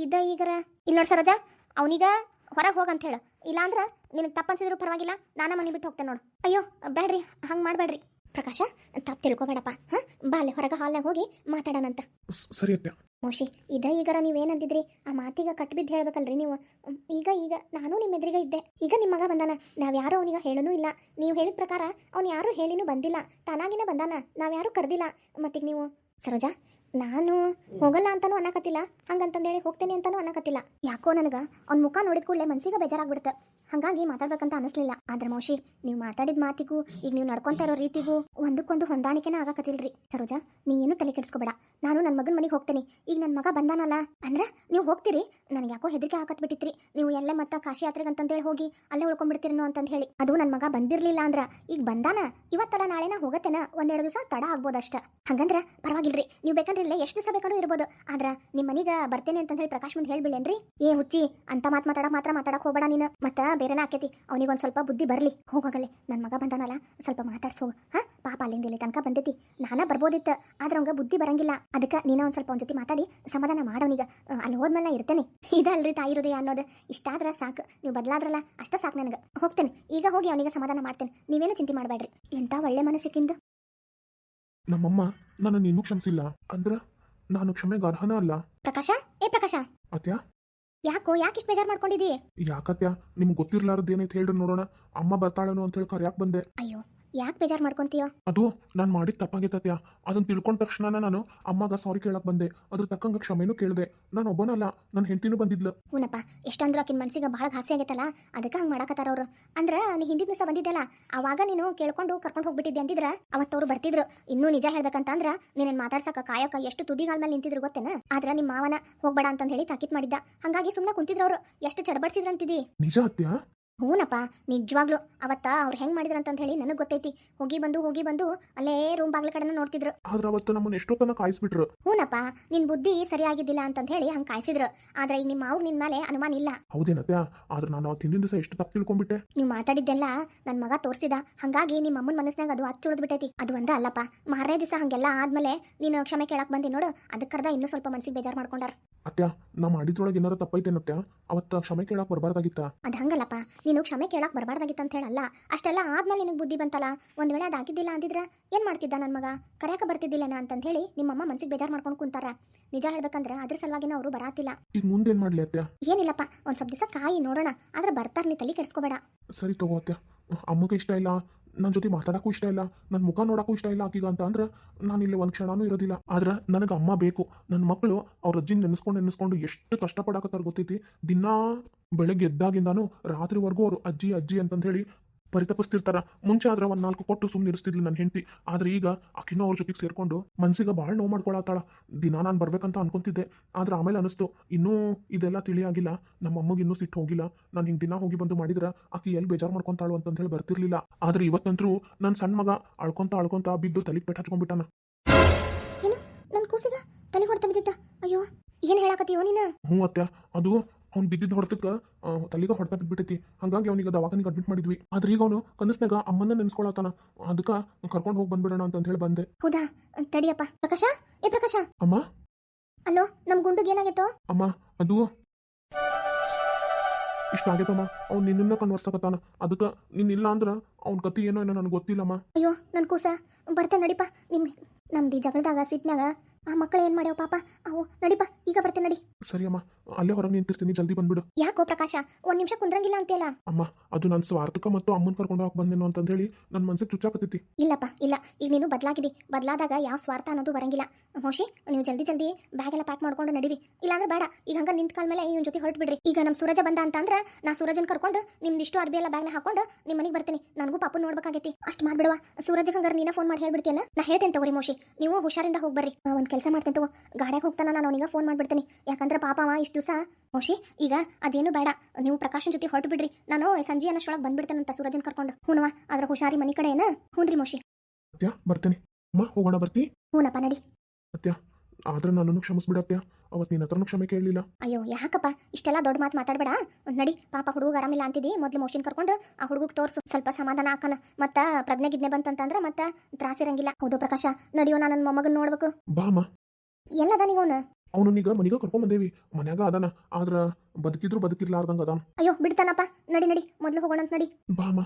ಇದ ಈಗರ ಇಲ್ಲ ನೋಡಿ ಸರೋಜಾ ಅವನೀಗ ಹೊರಗೆ ಹೋಗಂತ ಹೇಳು. ಇಲ್ಲಾಂದ್ರೆ ನಿನಗೆ ತಪ್ಪನ್ಸಿದ್ರು ಪರವಾಗಿಲ್ಲ ನಾನು ಮನೆ ಬಿಟ್ಟು ಹೋಗ್ತೇನೆ ನೋಡು. ಅಯ್ಯೋ ಬೇಡ್ರಿ ಹಂಗೆ ಮಾಡಬೇಡ್ರಿ. ಪ್ರಕಾಶ ತಪ್ಪು ತಿಳ್ಕೊಬೇಡಪ್ಪ ಹಾಂ? ಬಾ ಅಲ್ಲಿ ಹೊರಗೆ ಹಾಲ್ನಾಗ ಹೋಗಿ ಮಾತಾಡೋಣಂತ ಸರಿ ಅತ್ತೆ. ಮೋಶಿ ಇದ ಈಗರ ನೀವೇನಂದಿದ್ರಿ ಆ ಮಾತಿಗ ಕಟ್ಬಿದ್ದು ಹೇಳ್ಬೇಕಲ್ರಿ ನೀವು. ಈಗ ಈಗ ನಾನು ನಿಮ್ಮ ಎದುರಿಗ ಇದ್ದೆ. ಈಗ ನಿಮ್ಮ ಮಗ ಬಂದಾನ. ನಾವು ಯಾರು ಅವನಿಗೆ ಹೇಳನೂ ಇಲ್ಲ. ನೀವು ಹೇಳಿದ ಪ್ರಕಾರ ಅವ್ನು ಯಾರು ಹೇಳಿನೂ ಬಂದಿಲ್ಲ. ತಾನಾಗಿನೇ ಬಂದಾನ. ನಾವು ಯಾರು ಕರೆದಿಲ್ಲ. ಮತ್ತೀಗ ನೀವು ಸರೋಜಾ ನಾನು ಹೋಗಲ್ಲ ಅಂತಾನೂ ಅನ್ನಕತ್ತಿಲ್ಲ, ಹಂಗಂತಂದೇಳಿ ಹೋಗ್ತೇನೆ ಅಂತಾನೂ ಅನ್ನಕತ್ತಿಲ್ಲ. ಯಾಕೋ ನನಗೆ ಅವ್ನ ಮುಖ ನೋಡಿದ ಕೂಡಲೇ ಮನ್ಸಿಗೆ ಬೇಜಾರಾಗ್ಬಿಡುತ್ತೆ ಹಾಗಾಗಿ ಮಾತಾಡ್ಬೇಕಂತ ಅನಿಸ್ಲಿಲ್ಲ. ಆದ್ರೆ ಮೌಶಿ, ನೀವು ಮಾತಾಡಿದ ಮಾತಿಗೂ ಈಗ ನೀವು ನಡ್ಕೊಂತ ಇರೋ ರೀತಿಗೂ ಒಂದಕ್ಕೊಂದು ಹೊಂದಾಣಿಕೆನ ಆಗಕತ್ತಿಲ್ರಿ. ಸರೋಜಾ ನೀ ಏನು ತಲೆ ಕೆಡಿಸ್ಕೋಬೇಡ. ನಾನು ನನ್ನ ಮಗನ ಮನೆಗೆ ಹೋಗ್ತೇನೆ. ಈಗ ನನ್ನ ಮಗ ಬಂದಾನಲ್ಲ. ಅಂದ್ರೆ ನೀವು ಹೋಗ್ತೀರಿ? ನನಗೆ ಯಾಕೋ ಹೆದರಿಕೆ ಹಾಕತ್ ಬಿಟ್ಟಿತ್ರಿ ನೀವು ಎಲ್ಲ ಮತ್ತೆ ಕಾಶಿ ಯಾತ್ರೆಗೆ ಅಂತಂದೇಳಿ ಹೋಗಿ ಅಲ್ಲೇ ಉಳ್ಕೊಂಡ್ಬಿಡ್ತೀರೇನೋ ಅಂತ ಹೇಳಿ ಅದು ನನ್ನ ಮಗ ಬಂದಿರ್ಲಿಲ್ಲ ಅಂದ್ರ ಈಗ ಬಂದಾನ? ಇವತ್ತಲ್ಲ ನಾಳೆನ ಹೋಗತ್ತೇನ? ಒಂದೆರಡು ದಿವಸ ತಡ ಆಗ್ಬೋದಷ್ಟ. ಹಂಗಂದ್ರ ಪರವಾಗಿಲ್ರಿ. ನೀವು ಬೇಕಂದ್ರೆ ಇಲ್ಲೇ ಎಷ್ಟು ದಿವಸ ಬೇಕಾದ್ರೂ ಇರ್ಬೋದು. ಆದ್ರ ನಿಮ್ಮ ಮನೆಗೆ ಬರ್ತೇನೆ ಅಂತ ಹೇಳಿ ಪ್ರಕಾಶ್ ಮುಂದೆ ಹೇಳ್ಬಿಡೇನ್ರಿ ಏ ಹುಚ್ಚಿ, ಅಂತ ಮಾತು ಮಾತಾಡಕ್ ಮಾತ್ರ ಮಾತಾಡಕ್ ಹೋಗ್ಬೇಡ ನೀನು. ಮತ್ತ ಬೇರೆನ ಆಕೇತಿ. ಅವನಿಗೊಂದು ಸ್ವಲ್ಪ ಬುದ್ಧಿ ಬರಲಿ. ಹೋಗೋಗಲೆ ನನ್ನ ಮಗ ಬಂದಾನಲ್ಲ ಸ್ವಲ್ಪ ಮಾತಾಡ್ಸೋ. ಹಾ ಪಾಪ ಅಲ್ಲಿಂದ ಇಲ್ಲಿ ತನಕ ಬಂದೈತಿ. ನಾನ ಬರ್ಬೋದಿತ್ತು ಆದ್ರೆ ಅವಂಗ ಬುದ್ಧಿ ಬರಂಗಿಲ್ಲ. ಅದಕ್ಕೆ ನೀನ ಒಂದು ಸ್ವಲ್ಪ ಅವ್ನ ಜೊತೆ ಮಾತಾಡಿ ಸಮಾಧಾನ ಮಾಡೋನಿಗ ಅಲ್ಲಿ ಹೋದ್ಮೇಲೆ ಇರ್ತೇನೆ. ಇದಲ್ರಿ ತಾಯಿ ಹೃದಯ ಅನ್ನೋದು. ಇಷ್ಟಾದ್ರೆ ಸಾಕು. ನೀವು ಬದಲಾದ್ರಲ್ಲ ಅಷ್ಟ ಸಾಕು ನನಗೆ. ಹೋಗ್ತೇನೆ. ಈಗ ಹೋಗಿ ಅವನಿಗೆ ಸಮಾಧಾನ ಮಾಡ್ತೇನೆ. ನೀವೇನು ಚಿಂತೆ ಮಾಡಬೇಡ್ರಿ. ಎಂತ ಒಳ್ಳೆ ಮನಸ್ಸಿಕ್ಕಿಂದು ನಮ್ಮಮ್ಮ ನನ್ನ ನೀನು ಕ್ಷಮಿಸಿಲ್ಲ. ಅಂದ್ರ ನಾನು ಕ್ಷಮೆಗೆ ಅರ್ಹನ ಅಲ್ಲ. ಪ್ರಕಾಶ? ಏ ಪ್ರಕಾಶ? ಅತ್ಯ? ಯಾಕೋ ಯಾಕೆ ಇಷ್ಟು ಬೇಜಾರು ಮಾಡ್ಕೊಂಡಿದಿ? ಯಾಕತ್ಯ? ನಿಮ್ಗೆ ಗೊತ್ತಿರ್ಲಾರದ್ದು ಏನೈತೆ ಹೇಳ್ರಿ ನೋಡೋಣ. ಅಮ್ಮ ಬರ್ತಾಳೇನೋ ಅಂತ ಹೇಳಿ ಕರ್ಯಾಕ್ ಬಂದೆ. ಅಯ್ಯೋ ಯಾಕೆ ಬೇಜಾರು ಮಾಡ್ಕೊಂತೀಯ? ಅದು ನಾನು ಮಾಡಿದ ತಪ್ಪಾಗಿತ್ತತ್ಯ ಅದನ್ನ ತಿಳ್ಕೊಂಡ ತಕ್ಷಣ ನಾನು ಅಮ್ಮಗ ಸಾರಿ ಕೇಳಕ್ ಬಂದೆ. ಅದ್ರ ತಕ್ಕಂಗ ಕ್ಷಮೆನೂ ಕೇಳಿದೆ. ನಾನು ಒಬ್ಬನಲ್ಲ ನನ್ನ ಹೆಂಡತಿನೂ ಬಂದಿದ್ಲು. ಹೂನಪ್ಪ ಎಷ್ಟಂದ್ರೂ ಆಕಿನ ಮನ್ಸಿಗೆ ಭಾಳ ಘಾಸಿ ಆಗೈತಲ್ಲ ಅದಕ್ಕೆ ಹಂಗೆ ಮಾಡಕತ್ತಾರ ಅವರು. ಅಂದ್ರೆ ನೀ ಹಿಂದಿನ ದಿವಸ ಬಂದಿದ್ದಲ್ಲ ಅವಾಗ ನೀನು ಕೇಳ್ಕೊಂಡು ಕರ್ಕೊಂಡು ಹೋಗ್ಬಿಟ್ಟಿದ್ದೆ ಅಂದಿದ್ರ? ಅವತ್ತವ್ರು ಬರ್ತಿದ್ರು. ಇನ್ನೂ ನಿಜ ಹೇಳ್ಬೇಕಂತಂದ್ರ ನೀನು ಮಾತಾಡ್ಸಕ ಕಾಯಕ ಎಷ್ಟು ತುದಿಗಾಲ ಮೇಲೆ ನಿಂತಿದ್ರು ಗೊತ್ತೇನ? ಆದ್ರೆ ನಿಮ್ಮ ಮಾವನ ಹೋಗ್ಬೇಡ ಅಂತ ಹೇಳಿ ತಾಕೀತ್ ಮಾಡಿದ್ದ. ಹಂಗಾಗಿ ಸುಮ್ಮನೆ ಕುಂತಿದ್ರು ಅವರು. ಎಷ್ಟು ಚಡಬಡ್ಸಿದ್ರಂತಿದಿ? ನಿಜ ಅತ್ಯ ಹೂನಪ್ಪ ನಿಜವಾಗ್ಲೂ ಅವತ್ತ ಅವ್ರು ಹೆಂಗ್ ಮಾಡಿದ್ರಂತ ಹೇಳಿ ನನಗೆ ಗೊತ್ತೈತಿ. ಹೋಗಿ ಬಂದು ಹೋಗಿ ಬಂದು ಅಲ್ಲೇ ರೂಮ್ ಬಾಗ್ಲ ಕಡೆನ ನೋಡ್ತಿದ್ರು. ಆದ್ರೆ ಅವತ್ತು ನಮ್ಮನ್ನ ಎಷ್ಟೋ ತನಕ ಕಾಯಿಸ್ಬಿಟ್ರು. ಹೂನಪ್ಪ ನಿನ್ ಬುದ್ಧಿ ಸರಿಯಾಗಿದ್ದಿಲ್ಲ ಅಂತ ಹೇಳಿ ಹಂಗ್ ಕಾಯಿಸಿದ್ರು. ಆದ್ರೆ ಈಗ ನಿಮ್ಮ ಅವ್ರ ನಿನ್ ಮೇಲೆ ಅನುಮಾನ ಇಲ್ಲ. ಹೌದೇನತ್ಯ ಆದ್ರೆ ನಾನು ಅವತ್ತು ಹಿಂದಿನ ದಿವಸ ಎಷ್ಟು ತಪ್ಪು ತಿಳ್ಕೊಂಡ್ಬಿಟ್ಟೆ. ನೀವು ಮಾತಾಡಿದ್ದೆಲ್ಲ ನನ್ನ ಮಗ ತೋರಿಸಿದ. ಹಂಗಾಗಿ ನಿಮ್ಮ ಅಮ್ಮನ ಮನಸ್ನಾಗ ಅದು ಅಚ್ಚು ಬಿಟ್ಟೈತಿ. ಅದು ಒಂದ ಅಲ್ಲಪ್ಪ ಮಾರನೇ ದಿವಸ ಹಂಗೆಲ್ಲ ಆದ್ಮೇಲೆ ನೀನು ಕ್ಷಮೆ ಕೇಳಕ್ ಬಂದಿ ನೋಡು ಅದಕ್ಕರ್ದ ಇನ್ನೂ ಸ್ವಲ್ಪ ಮನ್ಸಿಗೆ ಬೇಜಾರು ಮಾಡ್ಕೊಂಡಾರ. ಅತ್ಯ ನಾ ಮಾಡಿದ್ರೊಳಗೆ ಏನಾರ ತಪ್ಪೈತೇನತ್ಯ ಅವತ್ತ ಕ್ಷಮೆ ಕೇಳಕ್ ಬರಬಾರ್ದಾಗಿತ್ತ? ಅದ್ ಹಂಗಲ್ಲಪ್ಪ ನೀನು ಕ್ಷಮೆ ಕೇಳಕ್ ಬರಬಾರ್ದಾಗಿತ್ತು ಅಂತ ಹೇಳಲ್ಲ. ಅಷ್ಟೆಲ್ಲ ಆದ್ಮೇಲೆ ನಿನಗೆ ಬುದ್ಧಿ ಬಂತಲ್ಲ? ಒಂದು ವೇಳೆ ಅದಾಗಿದ್ದಿಲ್ಲ ಅಂದಿದ್ರೆ ಏನು ಮಾಡ್ತಿದ್ದ ನನ್ನ ಮಗ? ಕರೆಯಕ ಬರ್ತಿದ್ದಿಲ್ಲನ ಅಂತ ಹೇಳಿ ನಿಮ್ಮಮ್ಮ ಮನ್ಸಿಗೆ ಬೇಜಾರು ಮಾಡ್ಕೊಂಡು ಕುಂತಾರ. ನಿಜ ಹೇಳ್ಬೇಕಂದ್ರೆ ಅದ್ರ ಸಲುವಾಗಿನ ಅವರು ಬರಾತಿಲ್ಲ. ಈಗ ಮುಂದೇನ್ ಮಾಡ್ಲಿ ಅತ್ಯ ಏನಿಲ್ಲಪ್ಪ ಒಂದು ಸ್ವಲ್ಪ ದಿವಸ ಕಾಯಿ ನೋಡೋಣ. ಆದ್ರೆ ಬರ್ತಾರೆ ನೀ ತಲೆ ಕೆಡಿಸ್ಕೋಬೇಡ. ಸರಿ ತಗೋ ಅತ್ಯ ಅಮ್ಮಗೆ ಇಷ್ಟ ಇಲ್ಲ. ನನ್ನ ಜೊತೆ ಮಾತಾಡಕ್ಕೂ ಇಷ್ಟ ಇಲ್ಲ ನನ್ನ ಮುಖ ನೋಡಕ್ಕೂ ಇಷ್ಟ ಇಲ್ಲ ಆಕೀಗ ಅಂತ ಅಂದ್ರೆ ನಾನು ಇಲ್ಲಿ ಒಂದು ಕ್ಷಣನೂ ಇರೋದಿಲ್ಲ. ಆದ್ರೆ ನನಗೆ ಅಮ್ಮ ಬೇಕು. ನನ್ನ ಮಕ್ಕಳು ಅವ್ರ ಅಜ್ಜಿ ನೆನೆಸ್ಕೊಂಡು ನೆನೆಸ್ಕೊಂಡು ಎಷ್ಟು ಕಷ್ಟಪಡಕತ್ತಾರ ಗೊತ್ತೈತಿ? ದಿನಾ ಬೆಳಗ್ಗೆ ಎದ್ದಾಗಿಂದಾನು ರಾತ್ರಿವರೆಗೂ ಅವರು ಅಜ್ಜಿ ಅಜ್ಜಿ ಅಂತಂದು ಹೇಳಿ ಪರಿತಪಿಸ್ತಿರ್ತಾರ. ಮುಂಚೆ ಆದ್ರೆ ಒಂದು ನಾಲ್ಕು ಕೊಟ್ಟು ಸುಮ್ಮನೆ ಇರಿಸ್ತಿದ್ಲು ನನ್ನ ಹೆಂಡತಿ. ಆದ್ರೆ ಈಗ ಆಕಿನೂ ಅವ್ರ ಜೊತೆಗೆ ಸೇರ್ಕೊಂಡು ಮನ್ಸಿಗೆ ಭಾಳ ನೋವು ಮಾಡ್ಕೊಳತ್ತಾಳ ದಿನ ನಾನು ಬರ್ಬೇಕಂತ ಅನ್ಕೊಂತಿದ್ದೆ. ಆದ್ರೆ ಆಮೇಲೆ ಅನಿಸ್ತು ಇನ್ನೂ ಇದೆಲ್ಲ ತಿಳಿಯಾಗಿಲ್ಲ ನಮ್ಮ ಅಮ್ಮಗೆ ಇನ್ನೂ ಸಿಟ್ಟು ಹೋಗಿಲ್ಲ. ನಾನು ಹಿಂಗೆ ದಿನ ಹೋಗಿ ಬಂದು ಮಾಡಿದ್ರೆ ಆಕಿ ಎಲ್ಲಿ ಬೇಜಾರು ಮಾಡ್ಕೊಂತಾಳು ಅಂತ ಹೇಳಿ ಬರ್ತಿರ್ಲಿಲ್ಲ. ಆದ್ರೆ ಇವತ್ತಂತರೂ ನನ್ನ ಸಣ್ಣ ಮಗ ಅಳ್ಕೊಂತ ಅಳ್ಕೊಂತ ಬಿದ್ದು ತಲೆಗೆ ಪೆಟ್ಟು ಹಚ್ಕೊಂಡ್ಬಿಟ್ಟಾನ. ನನ್ನ ಕೂಸಿಗ ತಲೆ ಹೊಡ್ತಾ ಬಿದ್ದಿದ್ದ ಅಯ್ಯೋ ಏನು ಹೇಳಾಕತ್ತೀಯೋ ನೀನು? ಹ್ಞೂ ಅತ್ಯ ಅದು ಅವ್ನು ಬಿದ್ದಿದ್ದ ಹೊಡೆತಕ್ಕೆ ತಲೆಗೆ ಹೊಡೆತ ಬಿಟ್ಬಿಟ್ಟೈತಿ ಹಾಗಾಗಿ ಅವ್ನಿಗೆ ದವಾಖಾನಿಗೆ ಅಡ್ಮಿಟ್ ಮಾಡಿದ್ವಿ. ಆದ್ರೆ ಈಗ ಅವನು ಕನಸ್ನಾಗ ಅಮ್ಮನ್ನ ನೆನ್ಸ್ಕೊಳತಾನ ಅದಕ್ಕೆ ಕರ್ಕೊಂಡು ಹೋಗಿ ಬಂದ್ಬಿಡೋಣ ಅಂತ ಹೇಳಿ ಬಂದೆ. ಹೌದಾ? ತಡಿಯಪ್ಪ. ಪ್ರಕಾಶ? ಏ ಪ್ರಕಾಶ? ಅಮ್ಮ? ಅಲ್ಲೋ ನಮ್ಮ ಗುಂಡುಗೆ ಏನಾಗಿತ್ತು ಅಮ್ಮ ಅದು? ಇಷ್ಟ ಆಗೈತಮ್ಮ. ಅವ್ನು ನಿನ್ನನ್ನ ಕನ್ವರ್ಸಕತ್ತಾನ ಅದಕ್ಕೆ ನಿನ್ನ ಇಲ್ಲ ಅಂದ್ರೆ ಅವ್ನ ಕತಿ ಏನೋ ಏನೋ ನನಗೆ ಗೊತ್ತಿಲ್ಲಮ್ಮ. ಅಯ್ಯೋ ನನ್ನ ಕೂಸ. ಬರ್ತೇನೆ ನಡಿಪ. ನಿಮ್ಮ ನಮ್ದು ಈ ಜಗಳದಾಗ ಸಿಟ್ನಾಗ ಆ ಮಕ್ಕಳು ಏನ್ ಮಾಡ್ಯಾವ ಪಾಪ? ಅವು ನಡಿಪ ಈಗ ಬರ್ತೇನೆ ನಡಿ. ಸರಿ ಅಮ್ಮ ಅಲ್ಲೇ ಹೊರಗೆ ನಿಂತಿರ್ತೀನಿ ಜಲ್ದಿ ಬಂದ್ಬಿಡು. ಯಾಕೋ ಪ್ರಕಾಶ ಒಂದ್ ನಿಮಿಷ ಕುಂದ್ರಂಗಿಲ್ಲ ಅಂತೇಳ ಅಮ್ಮ ಅದು ನನ್ನ ಸ್ವಾರ್ಥಕ ಮತ್ತು ಅಮ್ಮನ ಕರ್ಕೊಂಡು ಹೋಗ್ ಬಂದೇನು ಅಂತ ಹೇಳಿ ನನ್ನ ಮನ್ಸಿಗೆ ಚುಚ್ಚಾಕತ್ತೈತಿ. ಇಲ್ಲಪ್ಪ ಇಲ್ಲ. ಈಗ ನೀನು ಬದಲಾಗಿದಿ. ಬದಲಾದಾಗ ಯಾವ ಸ್ವಾರ್ಥ ಅನ್ನೋದು ಬರಂಗಿಲ್ಲ. ಮೋಶಿ ನೀವು ಜಲ್ದಿ ಜಲ್ದಿ ಬ್ಯಾಗ್ ಎಲ್ಲ ಪ್ಯಾಕ್ ಮಾಡ್ಕೊಂಡು ನಡೀರಿ. ಇಲ್ಲಾಂದ್ರೆ ಬೇಡ. ಈಗ ಹಂಗ ನಿಂತ ಕಾಲ ಮೇಲೆ ಇವನ್ ಜೊತೆ ಹೊರಟು ಬಿಡ್ರಿ ಈಗ ನಮ್ಮ ಸೂರಜ ಬಂದ ಅಂತಂದ್ರೆ ನಾ ಸೂರಜನ್ ಕರ್ಕೊಂಡು ನಿಮ್ದಿಷ್ಟು ಅರ್ಬಿ ಎಲ್ಲ ಬ್ಯಾಗ್ನ ಹಾಕೊಂಡು ನಿಮ್ಮ ಮನೆಗೆ ಬರ್ತೀನಿ. ನನಗೂ ಪಾಪು ನೋಡ್ಬೇಕಾಗೈತಿ. ಅಷ್ಟು ಮಾಡ್ಬಿಡುವ. ಸೂರಜ್ ಹಂಗಾರ ನೀನ ಫೋನ್ ಮಾಡಿ ಹೇಳ್ಬಿಡ್ತೀನಿ ನಾ ಹೇಳ್ತೇನೆ ತಗೋರಿ ಮೋಶಿ. ನೀವು ಹುಷಾರಿಂದ ಹೋಗಿ ಬರ್ರಿ. ಒಂದು ಕೆಲಸ ಮಾಡ್ತೇನೆ ತಗೋ. ಗಾಡಿಯಾಗ ಹೋಗ್ತಾನ ನಾನು ಅವನಿಗೆ ಫೋನ್ ಮಾಡ್ಬಿಡ್ತೀನಿ. ಯಾಕಂದ್ರೆ ಪಾಪ ಅವ ಇಷ್ಟು ದಿವಸ ಮೋಶಿ ಈಗ ಅದೇನು ಬೇಡ. ನೀವು ಪ್ರಕಾಶನ್ ಜೊತೆ ಹೊರಟು ಬಿಡ್ರಿ. ನಾನು ಸಂಜೆ ಅನ್ನೋಷ್ಟೊಳಗೆ ಬಂದ್ಬಿಡ್ತೇನಂತ ಸೂರಜನ್ ಕರ್ಕೊಂಡು. ಹೂನವ ಅದ್ರ ಹುಷಾರಿ ಮನೆ ಕಡೆ ಏನ ಹೂನ್ರಿ ಮೋಶಿ. ಅತ್ಯ ಬರ್ತೇನೆ. ಅಮ್ಮ ಹೋಗೋಣ ಬರ್ತಿ. ಹೂನಪ್ಪ ನಡಿ. ಅತ್ಯ ಆದ್ರೆ ನನ್ನನ್ನು ಕ್ಷಮಿಸ್ಬಿಡತ್ತೆ. ಅವತ್ತು ನಿನ್ನ ಹತ್ರನೂ ಕ್ಷಮೆ ಕೇಳಲಿಲ್ಲ. ಅಯ್ಯೋ ಯಾಕಪ್ಪ? ಇಷ್ಟೆಲ್ಲ ದೊಡ್ಡ ಮಾತು ಮಾತಾಡಬೇಡ? ನಡಿ ಪಾಪ ಹುಡುಗ ಆರಾಮಿಲ್ಲ ಅಂತಿದ್ದಿ. ಮೊದ್ಲು ಮೋಷನ್ ಕರ್ಕೊಂಡು ಆ ಹುಡುಗಕ್ಕೆ ತೋರ್ಸು. ಸ್ವಲ್ಪ ಸಮಾಧಾನ ಹಾಕನ. ಮತ್ತ ಪ್ರಜ್ಞೆ ಗಿಜ್ಞೆ ಬಂತಂತಂದ್ರೆ ಮತ್ತೆ ತ್ರಾಸಿರಂಗಿಲ್ಲ ಹೌದು ಪ್ರಕಾಶ ನಡಿಯೋ ನಾನು ನನ್ನ ಮೊಮ್ಮಗನ್ ನೋಡ್ಬೇಕು. ಬಾಮ ಎಲ್ಲದ ನೀವು ಅವನು? ಅವನನ್ನೀಗ ಮನಿಗ ಕರ್ಕೊಂಡ್ ಬಂದೇವಿ. ಮನ್ಯಾಗ ಅದಾನ. ಆದ್ರ ಬದುಕಿದ್ರು ಬದುಕಿರ್ಲಾರ್ದಂಗ ಅದಾನ. ಅಯ್ಯೋ ಬಿಡ್ತಾನಪ್ಪ. ನಡಿ ನಡಿ. ಮೊದ್ಲು ಹೋಗೋಣ ಅಂತ ನಡಿ. ಬಾ ಅಮ್ಮ.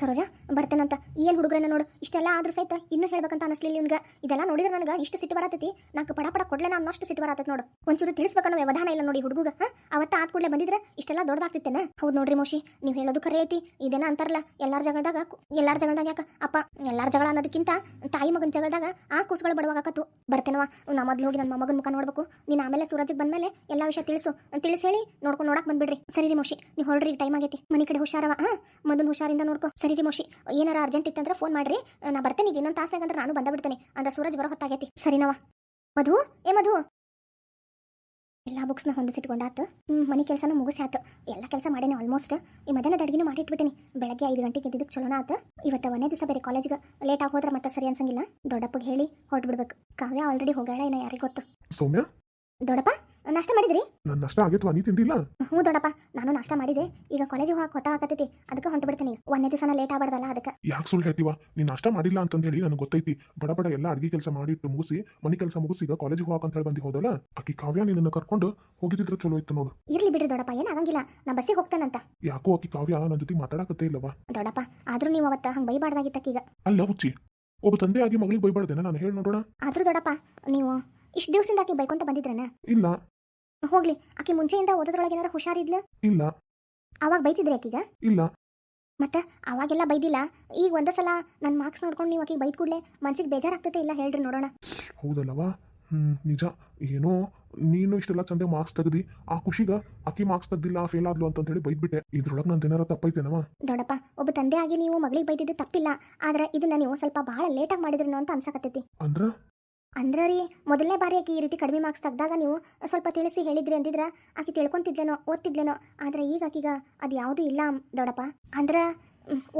ಸರೋಜ, ಬರ್ತೇನಂತ. ಏನು ಹುಡುಗರನ್ನ ನೋಡು. ಇಷ್ಟೆಲ್ಲ ಆದ್ರೂ ಸಹಿತ ಇನ್ನೂ ಹೇಳ್ಬೇಕಂತ ಅನಿಸ್ಲಿಲ್ಲ ಇವ್ನಿಗೆ. ಇದೆಲ್ಲ ನೋಡಿದ್ರೆ ನನಗೆ ಇಷ್ಟು ಸಿಟ್ಟು ಬರತೈತಿ ನಾಲ್ಕು ಪಡ ಪಡ ಕೊಡ್ಲೆ ನಾನು ಅಷ್ಟು ಸಿಟ್ಟು ಬರತೈತಿ ನೋಡು. ಒಂಚೂರು ತಿಳಿಸ್ಬೇಕನ್ನೋ ವ್ಯವಧಾನ ಇಲ್ಲ ನೋಡಿ ಹುಡುಗ ಅವತ್ತ ಆದ ಕೂಡಲೇ ಬಂದಿದ್ರೆ ಇಷ್ಟೆಲ್ಲ ದೊಡ್ಡದಾಗ್ತಿತ್ತೇನ ಹೌದು ನೋಡ್ರಿ ಮೋಶಿ, ನೀವು ಹೇಳೋದು ಖರೆ ಐತಿ. ಇದೇನ ಅಂತಾರಲ್ಲ, ಎಲ್ಲಾರ ಜಗಳದಾಗ ಎಲ್ಲಾರ ಜಗಳದಾಗ ಯಾಕ? ಅಪ್ಪ, ಎಲ್ಲಾರ ಜಗಳ ಅನ್ನೋದಕ್ಕಿಂತ ತಾಯಿ ಮಗನ ಜಗಳದಾಗ ಆ ಕೂಸುಗಳು ಬಡವಾಗಕತ್ತು. ಬರ್ತೇನವ ನಾ ಮೊದ್ಲು ಹೋಗಿ ನನ್ನ ಮೊಮ್ಮಗನ ಮುಖ ನೋಡ್ಬೇಕು. ನೀನು ಆಮೇಲೆ ಸೂರಜ್ಗೆ ಬಂದ್ಮೇಲೆ ಎಲ್ಲ ವಿಷಯ ತಿಳಿಸು. ತಿಳಿಸಿ ಹೇಳಿ ನೋಡ್ಕೊಂಡು ನೋಡಕ್ ಬಂದ್ಬಿಡ್ರಿ. ಸರಿ ರೀ ಮೋಶಿ, ನೀವು ಹೊರಡ್ರಿ ಟೈಮ್ ಆಗೈತಿ. ಮನೆ ಕಡೆ ಹುಷಾರವ, ಹಾ? ಮೊದಲು ಹುಷಾರಿಂದ ನೋಡ್ಕೊ. ಸರಿ ಮೋಶಿ ಏನಾರ ಅರ್ಜೆಂಟ್ ಇತ್ತಂದ್ರೆ ಫೋನ್ ಮಾಡ್ರಿ. ನಾ ಬರ್ತೇನೆ ಈಗ ಇನ್ನೊಂದು ತಾಸ್ನಾಗ ಅಂದ್ರೆ ನಾನು ಬಂದ ಬಿಡ್ತೇನೆ ಅಂದ್ರೆ ಸೂರಜ್ ಬರೋ ಹೊತ್ತಾಗೈತಿ ಸರಿನವ ಮಧು ಏ ಮಧು. ಎಲ್ಲ ಬುಕ್ಸ್ನ ಹೊಂದಿಸಿಟ್ಕೊಂಡಾತು ಹ್ಞೂ ಮನೆ ಕೆಲಸನೂ ಮುಗಿಸಿ ಎಲ್ಲಾ ಎಲ್ಲ ಕೆಲಸ ಮಾಡೇನಿ ಆಲ್ಮೋಸ್ಟ್ ಈ ಮಧ್ಯಾಹ್ನದ ಅಡುಗೆನೂ ಮಾಡಿ ಇಟ್ಬಿಟ್ಟಿನಿ. ಬೆಳಗ್ಗೆ ಐದು ಗಂಟೆಗೆ ಇದ್ದಿದ್ದು ಚಲೋನ ಆತ. ಇವತ್ತು ಒಂದೇ ದಿವಸ ಬೇರೆ ಕಾಲೇಜ್ಗೆ ಲೇಟ್ ಆಗಿ ಹೋದ್ರೆ ಮತ್ತೆ ಸರಿ ಅನ್ಸಂಗಿಲ್ಲ. ದೊಡ್ಡಪ್ಪಗೆ ಹೇಳಿ ಹೊರಟ್ಬಿಡ್ಬೇಕು. ಕಾವ್ಯ ಆಲ್ರೆಡಿ ಹೋಗ್ಯಾಳ ಇನ್ನ ಯಾರಿಗೆ ಗೊತ್ತು? ಸೌಮ್ಯ? ದೊಡ್ಡಪ್ಪ ನಾಷ್ಟ ಮಾಡಿದ್ರಿ? ನನ್ನ ನಷ್ಟ ಆಗಿತ್ತು ನೀ ತಿಂದಿಲ್ಲ? ಹ್ಞೂ ದೊಡ್ಡಪ್ಪ ನಾನು ನಾಷ್ಟ ಮಾಡಿದೆ ಈಗ ಕಾಲೇಜಿಗೆ ಹೋಗಕ್ಕೆ ಹೊತ್ತಾಗತ್ತೈತಿ ಅದಕ್ಕೆ ಹೊಂಟು ಬಿಡ್ತೀನಿ ಈಗ ಒಂದೇ ದಿವಸನ ಲೇಟ್ ಆಗ್ಬಾರ್ದಲ್ಲ ಅದಕ್ಕೆ. ಯಾಕೆ ಸುಳ್ಳು ಹೇಳ್ತೀವ? ನೀ ನಷ್ಟ ಮಾಡಿಲ್ಲ ಅಂತ ಹೇಳಿ ನನಗೆ ಗೊತ್ತೈತಿ. ಬಡ ಬಡ ಎಲ್ಲ ಅಡಿಗೆ ಕೆಲಸ ಮಾಡಿಟ್ಟು ಮುಗಿಸಿ ಮನೆ ಕೆಲಸ ಮುಗಿಸಿ ಈಗ ಕಾಲೇಜಿಗೆ ಹೋಗಕ್ಕೆ ಅಂತ ಹೇಳಿ ಬಂದಿ ಹೋದಲ್ಲ ಆಕಿ ಕಾವ್ಯ ನಿನ್ನನ್ನು ಕರ್ಕೊಂಡು ಹೋಗಿದ್ರೆ ಚಲೋ ಇತ್ತು ನೋಡು. ಇರ್ಲಿ ಬಿಡ್ರಿ ದೊಡ್ಡಪ್ಪ ಏನಾಗಂಗಿಲ್ಲ ನಾ ಬಸ್ಸಿಗೆ ಹೋಗ್ತಾನಂತ. ಯಾಕೋ ಆಕಿ ಕಾವ್ಯ ನನ್ನ ಜೊತೆ ಮಾತಾಡಕತ್ತೇ ಇಲ್ಲವಾ ದೊಡ್ಡಪ್ಪ ಆದ್ರೂ ನೀವು ಅವತ್ತ ಹಂಗೆ ಬೈಬಾರ್ದಾಗಿತ್ತಕ್ಕೀಗ. ಅಲ್ಲ ಹುಚ್ಚಿ ಒಬ್ಬ ತಂದೆಯಾಗಿ ಮಗಳಿಗೆ ಬೈಬಾರ್ದೇನ? ನಾನು ಹೇಳಿ ನೋಡೋಣ. ಆದ್ರೂ ದೊಡ್ಡಪ್ಪ ನೀವು ಇಷ್ಟು ದಿವಸದಿಂದ ಆಕಿ ಬೈಕೊಂತ ಬಂದಿದ್ರನ? ಇಲ್ಲ. ಹೋಗ್ಲಿ ಆಕೆ ಮುಂಚೆಯಿಂದ ಓದೋದ್ರೊಳಗೆ ಏನಾರ ಹುಷಾರಿದ್ಲ ಇಲ್ಲ. ಅವಾಗ ಬೈತಿದ್ರಿ ಆಕಿಗ? ಇಲ್ಲ. ಮತ್ತೆ ಅವಾಗೆಲ್ಲ ಬೈದಿಲ್ಲ? ಈಗ ಒಂದೇ ಸಲ ನನ್ನ ಮಾರ್ಕ್ಸ್ ನೋಡ್ಕೊಂಡು ನೀವು ಆಕಿಗೆ ಬೈದ್ ಕೂಡಲೇ ಮನ್ಸಿಗೆ ಬೇಜಾರಾಗ್ತೈತೆ ಇಲ್ಲ ಹೇಳ್ರಿ ನೋಡೋಣ. ಹೌದಲ್ಲವಾ? ಹ್ಮ್ ನಿಜ. ಏನೋ ನೀನು ಇಷ್ಟೆಲ್ಲ ಚಂದ ಮಾರ್ಕ್ಸ್ ತೆಗ್ದಿ ಆ ಖುಷಿಗ ಆಕಿ ಮಾರ್ಕ್ಸ್ ತೆಗ್ದಿಲ್ಲ ಫೇಲ್ ಆದ್ಲು ಅಂತ ಹೇಳಿ ಬೈದ್ಬಿಟ್ಟೆ. ಇದ್ರೊಳಗೆ ನಂದು ಏನಾರ ತಪ್ಪೈತೇನವ? ದೊಡ್ಡಪ್ಪ ಒಬ್ಬ ತಂದೆ ಆಗಿ ನೀವು ಮಗಳಿಗೆ ಬೈದಿದ್ದು ತಪ್ಪಿಲ್ಲ. ಆದ್ರೆ ಇದನ್ನ ನೀವು ಸ್ವಲ್ಪ ಭಾಳ ಲೇಟಾಗಿ ಮಾಡಿದ್ರು ಅಂತ ಅನ್ಸಕತ್ತೈತಿ. ಅಂದ್ರ? ಅಂದ್ರೆ ರೀ, ಮೊದಲನೇ ಬಾರಿ ಆಕೆ ಈ ರೀತಿ ಕಡಿಮೆ ಮಾರ್ಕ್ಸ್ ತೆಗ್ದಾಗ ನೀವು ಸ್ವಲ್ಪ ತಿಳಿಸಿ ಹೇಳಿದ್ರಿ ಅಂದಿದ್ರ ಆಕೆ ತಿಳ್ಕೊಂತಿದ್ಲೇನೋ, ಓದ್ತಿದ್ಲೇನೋ, ಆದ್ರೆ ಈಗ ಆಕೀಗ ಅದು ಯಾವುದೂ ಇಲ್ಲ ದೊಡಪ್ಪ ಅಂದ್ರೆ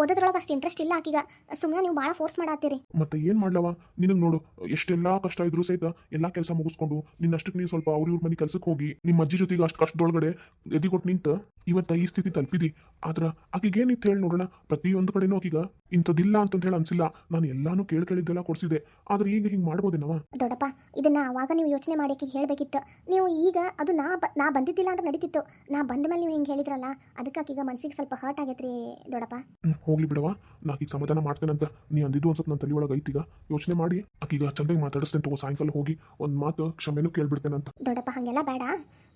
ಓದೋದ್ರೊಳಗೆ ಅಷ್ಟು ಇಂಟ್ರೆಸ್ಟ್ ಇಲ್ಲ ಆಕೀಗ. ಸುಮ್ಮನೆ ನೀವು ಭಾಳ ಫೋರ್ಸ್ ಮಾಡತ್ತೀರಿ. ಮತ್ತೆ ಏನು ಮಾಡ್ಲವ? ನಿನಗೆ ನೋಡು ಎಷ್ಟೆಲ್ಲ ಕಷ್ಟ ಇದ್ರು ಸಹಿತ ಎಲ್ಲಾ ಕೆಲಸ ಮುಗಿಸ್ಕೊಂಡು ನಿನ್ನ ಅಷ್ಟಕ್ಕೆ ನೀವು ಸ್ವಲ್ಪ ಅವ್ರ ಇವ್ರ ಮನೆ ಕೆಲ್ಸಕ್ಕೆ ಹೋಗಿ ನಿಮ್ಮ ಅಜ್ಜಿ ಜೊತೆಗೆ ಅಷ್ಟು ಕಷ್ಟದೊಳಗಡೆ ಎದಿಗೊಟ್ಟು ನಿಂತ ಇವತ್ತ ಈ ಸ್ಥಿತಿ ತಲುಪಿದಿ. ಆದ್ರ ಆಕಿಗೆ ಏನಿತ್ತು ಹೇಳಿ ನೋಡೋಣ? ಪ್ರತಿಯೊಂದು ಕಡೆನೂ ಆಕೀಗ ಇಂಥದ್ದಿಲ್ಲ ಅಂತ ಹೇಳಿ ಅನ್ಸಿಲ್ಲ. ನಾನು ಎಲ್ಲಾನು ಕೇಳಿ ಕೇಳಿದ್ದೆಲ್ಲ ಕೊಡ್ಸಿದೆ. ಆದ್ರೆ ಈಗ ಹಿಂಗೆ ಮಾಡ್ಬೋದೇನವ? ದೊಡ್ಡಪ್ಪ ಇದನ್ನ ಆವಾಗ ನೀವು ಯೋಚನೆ ಮಾಡಿ ಆಕಿಗೆ ಹೇಳಬೇಕಿತ್ತು. ನೀವು ಈಗ ಅದು ನಾ ಬ ನಾ ಬಂದಿದ್ದಿಲ್ಲ ಅಂತ ನಡೀತಿತ್ತು. ನಾ ಬಂದ ಮೇಲೆ ನೀವು ಹಿಂಗೆ ಹೇಳಿದ್ರಲ್ಲ ಅದಕ್ಕೆ ಆಕೀಗ ಮನ್ಸಿಗೆ ಸ್ವಲ್ಪ ಹರ್ಟ್ ಆಗೈತ್ರಿ ದೊಡ್ಡಪ್ಪ. ಹೋಗ್ಲಿ ಬಿಡವ ನಾ ಈಗ ಸಮಾಧಾನ ಅಂತ ನೀ ಅಂದಿದ್ದು ಒಂದ್ಸತ್ ನನ್ನ ತಲೆ ಒಳಗೆ ಐತೀಗ ಯೋಚನೆ ಮಾಡಿ. ಆಕೀಗ ಚಂದಾಗಿ ಮಾತಾಡಿಸ್ತೇನೆ ತಗೋ, ಸಾಯಂಕಾಲ ಹೋಗಿ ಒಂದು ಮಾತು ಕ್ಷಮೆನೂ ಅಂತ. ದೊಡ್ಡಪ್ಪ, ಹಂಗೆಲ್ಲ ಬೇಡ.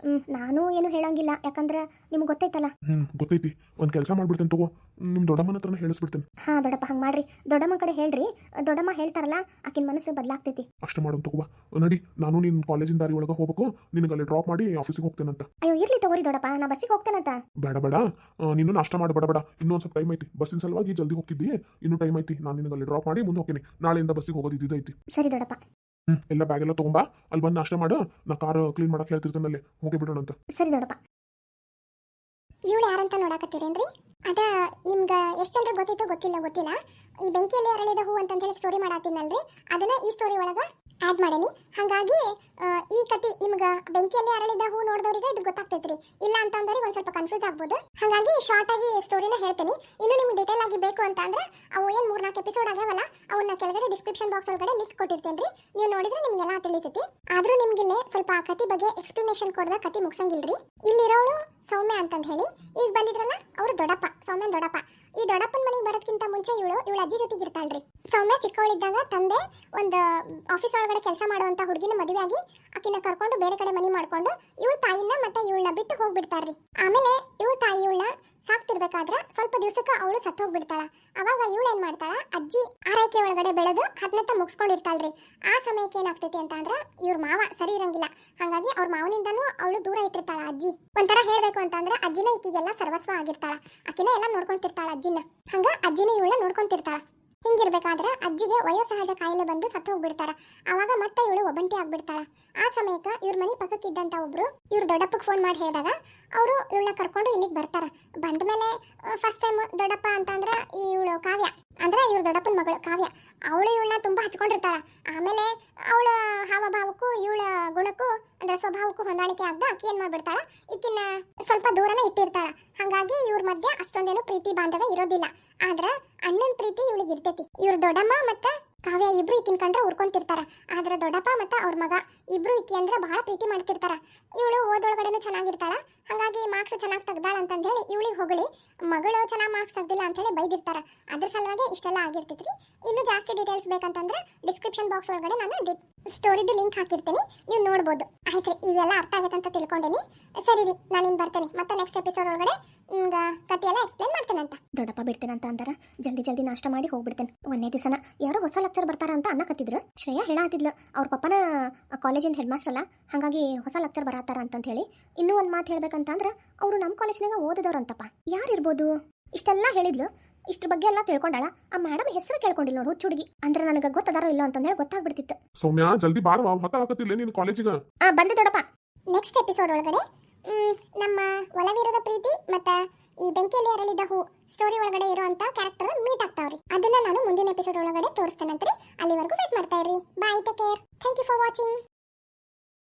ನಾನು ಏನು ಹೇಳಂಗಿಲ್ಲ. ಯಾಕಂದ್ರೆ ನಿಮ್ಗೆ ಗೊತ್ತೈತಲ್ಲ? ಹ್ಮ್ ಗೊತ್ತೈತಿ. ಒಂದು ಕೆಲಸ ಮಾಡ್ಬಿಡ್ತೇನೆ ತಗೋ. ನಿಮ್ಮ ದೊಡ್ಡಮ್ಮನ ಹತ್ರನೇ ಹೇಳಿಸ್ಬಿಡ್ತೇನೆ. ಹಾ ದೊಡ್ಡಪ್ಪ ಹಂಗೆ ಮಾಡ್ರಿ. ದೊಡ್ಡಮ್ಮ ಕಡೆ ಹೇಳ್ರಿ. ದೊಡ್ಡಮ್ಮ ಹೇಳ್ತಾರಲ್ಲ ಆಕಿನ ಮನಸ್ಸು ಬದಲಾಗ್ತೈತಿ. ಅಷ್ಟೇ ಮಾಡೋಣ ತಗೋ. ನಡಿ ನಾನು ನಿನ್ನ ಕಾಲೇಜಿನ ದಾರಿ ಒಳಗೆ ಹೋಗ್ಬೇಕು. ನಿನಗೆ ಅಲ್ಲಿ ಡ್ರಾಪ್ ಮಾಡಿ ಆಫೀಸಿಗೆ ಹೋಗ್ತೇನಂತ. ಅಯ್ಯೋ ಇರ್ಲಿ ತಗೋರಿ ದೊಡ್ಡಪ್ಪ ನಾ ಬಸ್ಸಿಗೆ ಹೋಗ್ತೇನಂತ. ಬೇಡ ಬೇಡ. ಆ, ನೀನು ನಾಷ್ಟ ಮಾಡಿ ಬೇಡ ಬೇಡ. ಸ್ವಲ್ಪ ಟೈಮ್ ಐತಿ. ಬಸ್ಸಿನ ಸಲುವಾಗಿ ಜಲ್ದಿ ಹೋಗ್ತಿದ್ದಿ. ಇನ್ನೂ ಟೈಮ್ ಐತಿ. ನಾನು ನಿನಗೆ ಅಲ್ಲಿ ಡ್ರಾಪ್ ಮಾಡಿ ಮುಂದೆ ಹೋಗ್ತೀನಿ. ನಾಳೆಯಿಂದ ಬಸ್ಸಿಗೆ ಹೋಗೋದು ಇದ್ದಿದ್ದೈತಿ ಸರಿ ದೊಡ್ಡಪ್ಪ. ಎಲ್ಲ ಬ್ಯಾಗ್ ಎಲ್ಲ ತಗೊಂಬಾ ಅಲ್ಲಿ ಬಂದು ನಾಷ್ಟ ಮಾಡು ನಾ ಕಾರ್ ಕ್ಲೀನ್ ಮಾಡಕ್ ಹೇಳ್ತಿರ್ತೇನೆ ಅಲ್ಲಿ ಹೋಗಿ ಬಿಡೋಣ ಅಂತ ಸರಿ ನೋಡಪ್ಪ. ಇವಳು ಯಾರಂತ ನೋಡಾಕತ್ತೀರೇನ್ರಿ? ಅದ, ನಿಮ್ಗೆ ಎಷ್ಟು ಜನರಿಗೆ ಗೊತ್ತಿತ್ತು ಗೊತ್ತಿಲ್ಲ ಗೊತ್ತಿಲ್ಲ. ಈ ಬೆಂಕಿಯಲ್ಲಿ ಅರಳಿದ ಹೂ ಅಂತ ಹೇಳಿ ಸ್ಟೋರಿ ಮಾಡಾತಿನಲ್ರಿ. ಅದನ್ನ ಈ ಸ್ಟೋರಿ ಒಳಗೆ ಆಡ್ ಮಾಡೇನಿ. ಹಾಗಾಗಿ ಈ ಕತಿ ನಿಮ್ಗೆ ಬೆಂಕಿಯಲ್ಲಿ ಅರಳಿದ ಹೂ ನೋಡಿದವರಿಗೆ ಇದು ಗೊತ್ತಾಗ್ತೈತ್ರಿ. ಇಲ್ಲ ಅಂತ ಅಂದ್ರೆ ಒಂದು ಸ್ವಲ್ಪ ಕನ್ಫ್ಯೂಸ್ ಆಗ್ಬೋದು. ಹಾಗಾಗಿ ಶಾರ್ಟ್ ಆಗಿ ಸ್ಟೋರಿನ ಹೇಳ್ತೀನಿ. ಇನ್ನು ನಿಮ್ಗೆ ಡೀಟೇಲ್ ಆಗಿ ಬೇಕು ಅಂತ ಅಂದ್ರೆ, ಅವು ಮೂರ್ ಮೂರ್ನಾಲ್ಕು ಎಪಿಸೋಡ್ ಆಗ್ಯಾವಲ್ಲ, ಅವನ್ನ ಕೆಳಗಡೆ ಡಿಸ್ಕ್ರಿಪ್ಷನ್ ಬಾಕ್ಸ್ ಒಳಗಡೆ ಲಿಂಕ್ ಕೊಟ್ಟಿರ್ತೇನ್ರಿ. ನೀವು ನೋಡಿದ್ರೆ ನಿಮ್ಗೆಲ್ಲ ತಿಳಿತೈತಿ. ಆದ್ರೂ ಇಲ್ಲೇ ಸ್ವಲ್ಪ ಆ ಕತಿ ಬಗ್ಗೆ ಎಕ್ಸ್ಪ್ಲನೇಷನ್ ಕೊಡ್ದ ಕತಿ ರೀ ಇಲ್ಲಿರೋಳು ಸೌಮ್ಯ ಅಂತಂದು ಹೇಳಿ. ಈಗ ಬಂದಿದ್ರಲ್ಲ, ಅವ್ರು ದೊಡ್ಡಪ್ಪ. ಸೌಮ್ಯ ದೊಡ್ಡಪ್ಪ. ಈ ದೊಡ್ಡಪ್ಪನ ಮನೆಗೆ ಬರೋದಕ್ಕಿಂತ ಮುಂಚೆ ಇವಳು ಇವಳು ಅಜ್ಜಿ ಜೊತೆಗೆ ಇರ್ತಾಳ್ರಿ ಸೌಮ್ಯ ಚಿಕ್ಕವಳಿದ್ದಾಗ ತಂದೆ ಒಂದು ಆಫೀಸ್ ಒಳಗಡೆ ಕೆಲಸ ಮಾಡುವಂತ ಹುಡುಗಿನ ಮದುವೆ ಆಗಿ ಆಕಿನ ಕರ್ಕೊಂಡು ಬೇರೆ ಕಡೆ ಮನೆ ಮಾಡ್ಕೊಂಡು ಇವಳ ತಾಯಿನ ಮತ್ತೆ ಇವಳನ್ನ ಬಿಟ್ಟು ಹೋಗ್ಬಿಡ್ತಾರ್ರಿ. ಆಮೇಲೆ ಇವಳ ತಾಯಿ ಇವಳನ್ನ ಸಾಕ್ತಿರ್ಬೇಕಾದ್ರ ಸ್ವಲ್ಪ ದಿವಸಕ್ಕೆ ಅವಳು ಸತ್ತು ಹೋಗ್ಬಿಡ್ತಾಳ ಅವಾಗ ಇವಳು ಏನ್ ಮಾಡ್ತಾಳ? ಅಜ್ಜಿ ಆರೈಕೆ ಒಳಗಡೆ ಬೆಳೆದು ಹತ್ತನತ್ತ ಮುಗಿಸ್ಕೊಂಡಿರ್ತಾಳ್ರಿ. ಆ ಸಮಯಕ್ಕೆ ಏನಾಗ್ತೈತಿ ಅಂತ ಅಂದ್ರ ಇವ್ರ ಮಾವ ಸರಿ ಇರಂಗಿಲ್ಲ. ಹಾಗಾಗಿ ಅವ್ರ ಮಾವನಿಂದನೂ ಅವಳು ದೂರ ಇಟ್ಟಿರ್ತಾಳ ಅಜ್ಜಿ. ಒಂಥರ ಹೇಳ್ಬೇಕು ಅಂತಂದ್ರೆ ಅಜ್ಜಿನ ಈಕಿಗೆಲ್ಲ ಸರ್ವಸ್ವ ಆಗಿರ್ತಾಳ. ಆಕಿನ ಎಲ್ಲ ನೋಡ್ಕೊಂತಿರ್ತಾಳ ಅಜ್ಜಿನ. ಹಂಗ ಅಜ್ಜಿನ ಇವಳ ನೋಡ್ಕೊಂತಿರ್ತಾಳ. ಹಿಂಗಿರ್ಬೇಕಾದ್ರೆ ಅಜ್ಜಿಗೆ ವಯೋಸಹಜ ಕಾಯಿಲೆ ಬಂದು ಸತ್ತು ಹೋಗ್ಬಿಡ್ತಾರ. ಅವಾಗ ಮತ್ತೆ ಇವಳು ಒಬ್ಬಂಟಿ ಆಗ್ಬಿಡ್ತಾಳ. ಆ ಸಮಯಕ್ಕೆ ಇವ್ರ ಮನೆ ಪಕ್ಕಕ್ಕಿದ್ದಂತ ಒಬ್ರು ಇವ್ರ ದೊಡ್ಡಪ್ಪಗೆ ಫೋನ್ ಮಾಡಿ ಹೇಳಿದಾಗ ಅವರು ಇವಳನ್ನ ಕರ್ಕೊಂಡು ಇಲ್ಲಿಗೆ ಬರ್ತಾರ. ಬಂದ ಮೇಲೆ ಫಸ್ಟ್ ಟೈಮ್ ದೊಡ್ಡಪ್ಪ ಅಂತಂದ್ರ ಇವಳು ಕಾವ್ಯ. ಅಂದ್ರೆ ಇವ್ರ ದೊಡ್ಡಪ್ಪನ ಮಗಳು ಕಾವ್ಯ. ಅವಳು ಇವಳನ್ನ ತುಂಬಾ ಹಚ್ಕೊಂಡಿರ್ತಾಳ. ಆಮೇಲೆ ಅವಳ ಹಾವಭಾವಕ್ಕೂ ಇವಳ ಗುಣಕ್ಕೂ, ಅಂದ್ರೆ ಸ್ವಭಾವಕ್ಕೂ ಹೊಂದಾಣಿಕೆ ಆಗದ ಆಕಿ ಏನ್ ಮಾಡ್ಬಿಡ್ತಾಳ? ಈಕಿನ ಸ್ವಲ್ಪ ದೂರನೇ ಇಟ್ಟಿರ್ತಾಳ. ಹಂಗಾಗಿ ಇವ್ರ ಮಧ್ಯೆ ಅಷ್ಟೊಂದೇನು ಪ್ರೀತಿ ಬಾಂಧವ್ಯ ಇರೋದಿಲ್ಲ. ಆದ್ರ ಅಣ್ಣನ ಪ್ರೀತಿ ಇವಳಿಗೆ ಇರ್ತೈತಿ. ಇವ್ರ ದೊಡ್ಡಮ್ಮ ಮತ್ತ ಕಾವ್ಯ ಇಬ್ರು ಈಕಿನ ಕಂಡ್ರೆ ಉರ್ಕೊಂತಿರ್ತಾರ ಆದ್ರ ದೊಡ್ಡಪ್ಪ ಮತ್ತ ಅವ್ರ ಮಗ ಇಬ್ರು ಈಕಿ ಅಂದ್ರೆ ಬಹಳ ಪ್ರೀತಿ ಮಾಡ್ತಿರ್ತಾರ. ಇವಳು ಓದೊಳಗಡೆನು ಚೆನ್ನಾಗಿರ್ತಾಳ. ಹಾಗಾಗಿ ಮಾರ್ಕ್ಸ್ ಚೆನ್ನಾಗಿ ತೆಗ್ದಾಳ ಅಂತಂದ ಹೇಳಿ ಇವಳಿಗೆ ಹೊಗಳಿ ಮಗಳು ಚೆನ್ನಾಗಿ ಮಾರ್ಕ್ಸ್ ತೆಗ್ದಿಲ್ಲ ಅಂತ ಹೇಳಿ ಬೈದಿರ್ತಾರ. ಅದ್ರ ಸಲುವಾಗಿ ಇಷ್ಟೆಲ್ಲ ಆಗಿರ್ತೈತ್ರಿ. ಇನ್ನು ಜಾಸ್ತಿ ಡೀಟೇಲ್ಸ್ ಬೇಕಂತಂದ್ರೆ ಡಿಸ್ಕ್ರಿಪ್ಷನ್ ಬಾಕ್ಸ್ ಒಳಗಡೆ ನಾನು ಸ್ಟೋರಿದು ಲಿಂಕ್ ಹಾಕಿರ್ತೀನಿ. ನೀವು ನೋಡ್ಬೋದು. ಆಯ್ತು ಇವೆಲ್ಲ ಅರ್ಥ ಆಗೈತೆ ಅಂತ ತಿಳ್ಕೊಂಡೇನಿ. ಸರಿ ರೀ ನಾನು ಬರ್ತೇನೆ. ಮತ್ತೆ ನೆಕ್ಸ್ಟ್ ಎಪಿಸೋಡ್ ಒಳಗಡೆ ನಿಮ್ಗೆ ಕತೆ ಎಲ್ಲ ಎಕ್ಸ್ಪ್ಲೇನ್ ಮಾಡ್ತೇನಂತ. ದೊಡ್ಡಪ್ಪ ಬಿಡ್ತೇನಂತ ಅಂದಾರ? ಜಲ್ದಿ ಜಲ್ದಿ ನಾಷ್ಟ ಮಾಡಿ ಹೋಗ್ಬಿಡ್ತೇನೆ. ಒಂದೇ ದಿವಸನ ಯಾರೋ ಹೊಸ ಲೆಕ್ಚರ್ ಬರ್ತಾರ ಅಂತ ಅನ್ನಕತ್ತಿದ್ರು ಶ್ರೇಯಾ ಹೇಳಾತಿದ್ಲು ಅವ್ರ ಪಪ್ಪನ ಕಾಲೇಜಿನ ಹೆಡ್ ಮಾಸ್ಟರ್ ಅಲ್ಲ? ಹಾಗಾಗಿ ಹೊಸ ಲೆಕ್ಚರ್ ಬರತ್ತಾರ ಅಂತ ಹೇಳಿ ಇನ್ನೂ ಒಂದು ಮಾತು ಹೇಳ್ಬೇಕಂತಂದ್ರೆ ಅವರು ನಮ್ಮ ಕಾಲೇಜ್ನಾಗ ಓದಿದವ್ರಂತಪ್ಪ ಯಾರಿರ್ಬೋದು? ಇಷ್ಟೆಲ್ಲ ಹೇಳಿದ್ಲು. ಇಷ್ಟ್ರ ಬಗ್ಗೆ ಎಲ್ಲ ತಿಳ್ಕೊಂಡಾಳ. ಆ ಮೇಡಮ್ ಹೆಸರು ಕೇಳ್ಕೊಂಡಿಲ್ಲ ನೋಡು ಹುಡುಗಿ ಅಂದ್ರೆ ನನಗೆ ಗೊತ್ತದಾರೋ ಇಲ್ಲ ಅಂತಂದೇಳಿ ಗೊತ್ತಾಗ್ಬಿಡ್ತಿತ್ತು. ಸೌಮ್ಯ ಜಲ್ದಿ ಬಾರವಾ ಹೊತ್ತಾಗತ್ತಿಲ್ಲ ನೀನು ಕಾಲೇಜಿಗೆ ಆ ಬಂದೆ ದೊಡ್ಡಪ್ಪ. ನೆಕ್ಸ್ಟ್ ಎಪಿಸೋಡ್ ಒಳಗಡೆ ನಮ್ಮ ಒಲವಿರದ ಪ್ರೀತಿ ಮತ್ತ ಈ ಬೆಂಕಿಯಲ್ಲಿ ಅರಳಿದ ಹೂ ಸ್ಟೋರಿ ಒಳಗಡೆ ಇರುವಂತ ಕ್ಯಾರೆಕ್ಟರ್ ಮೀಟ್ ಆಗ್ತಾವ್ರಿ. ಅದನ್ನ ನಾನು ಮುಂದಿನ ಎಪಿಸೋಡ್ ಒಳಗಡೆ ತೋರಿಸ್ತೇನಂತ್ರಿ. ಅಲ್ಲಿವರೆಗೂ ವೇಟ್ ಮಾಡ್ತಾ ಇರ್ರಿ. Bye take care thank you for watching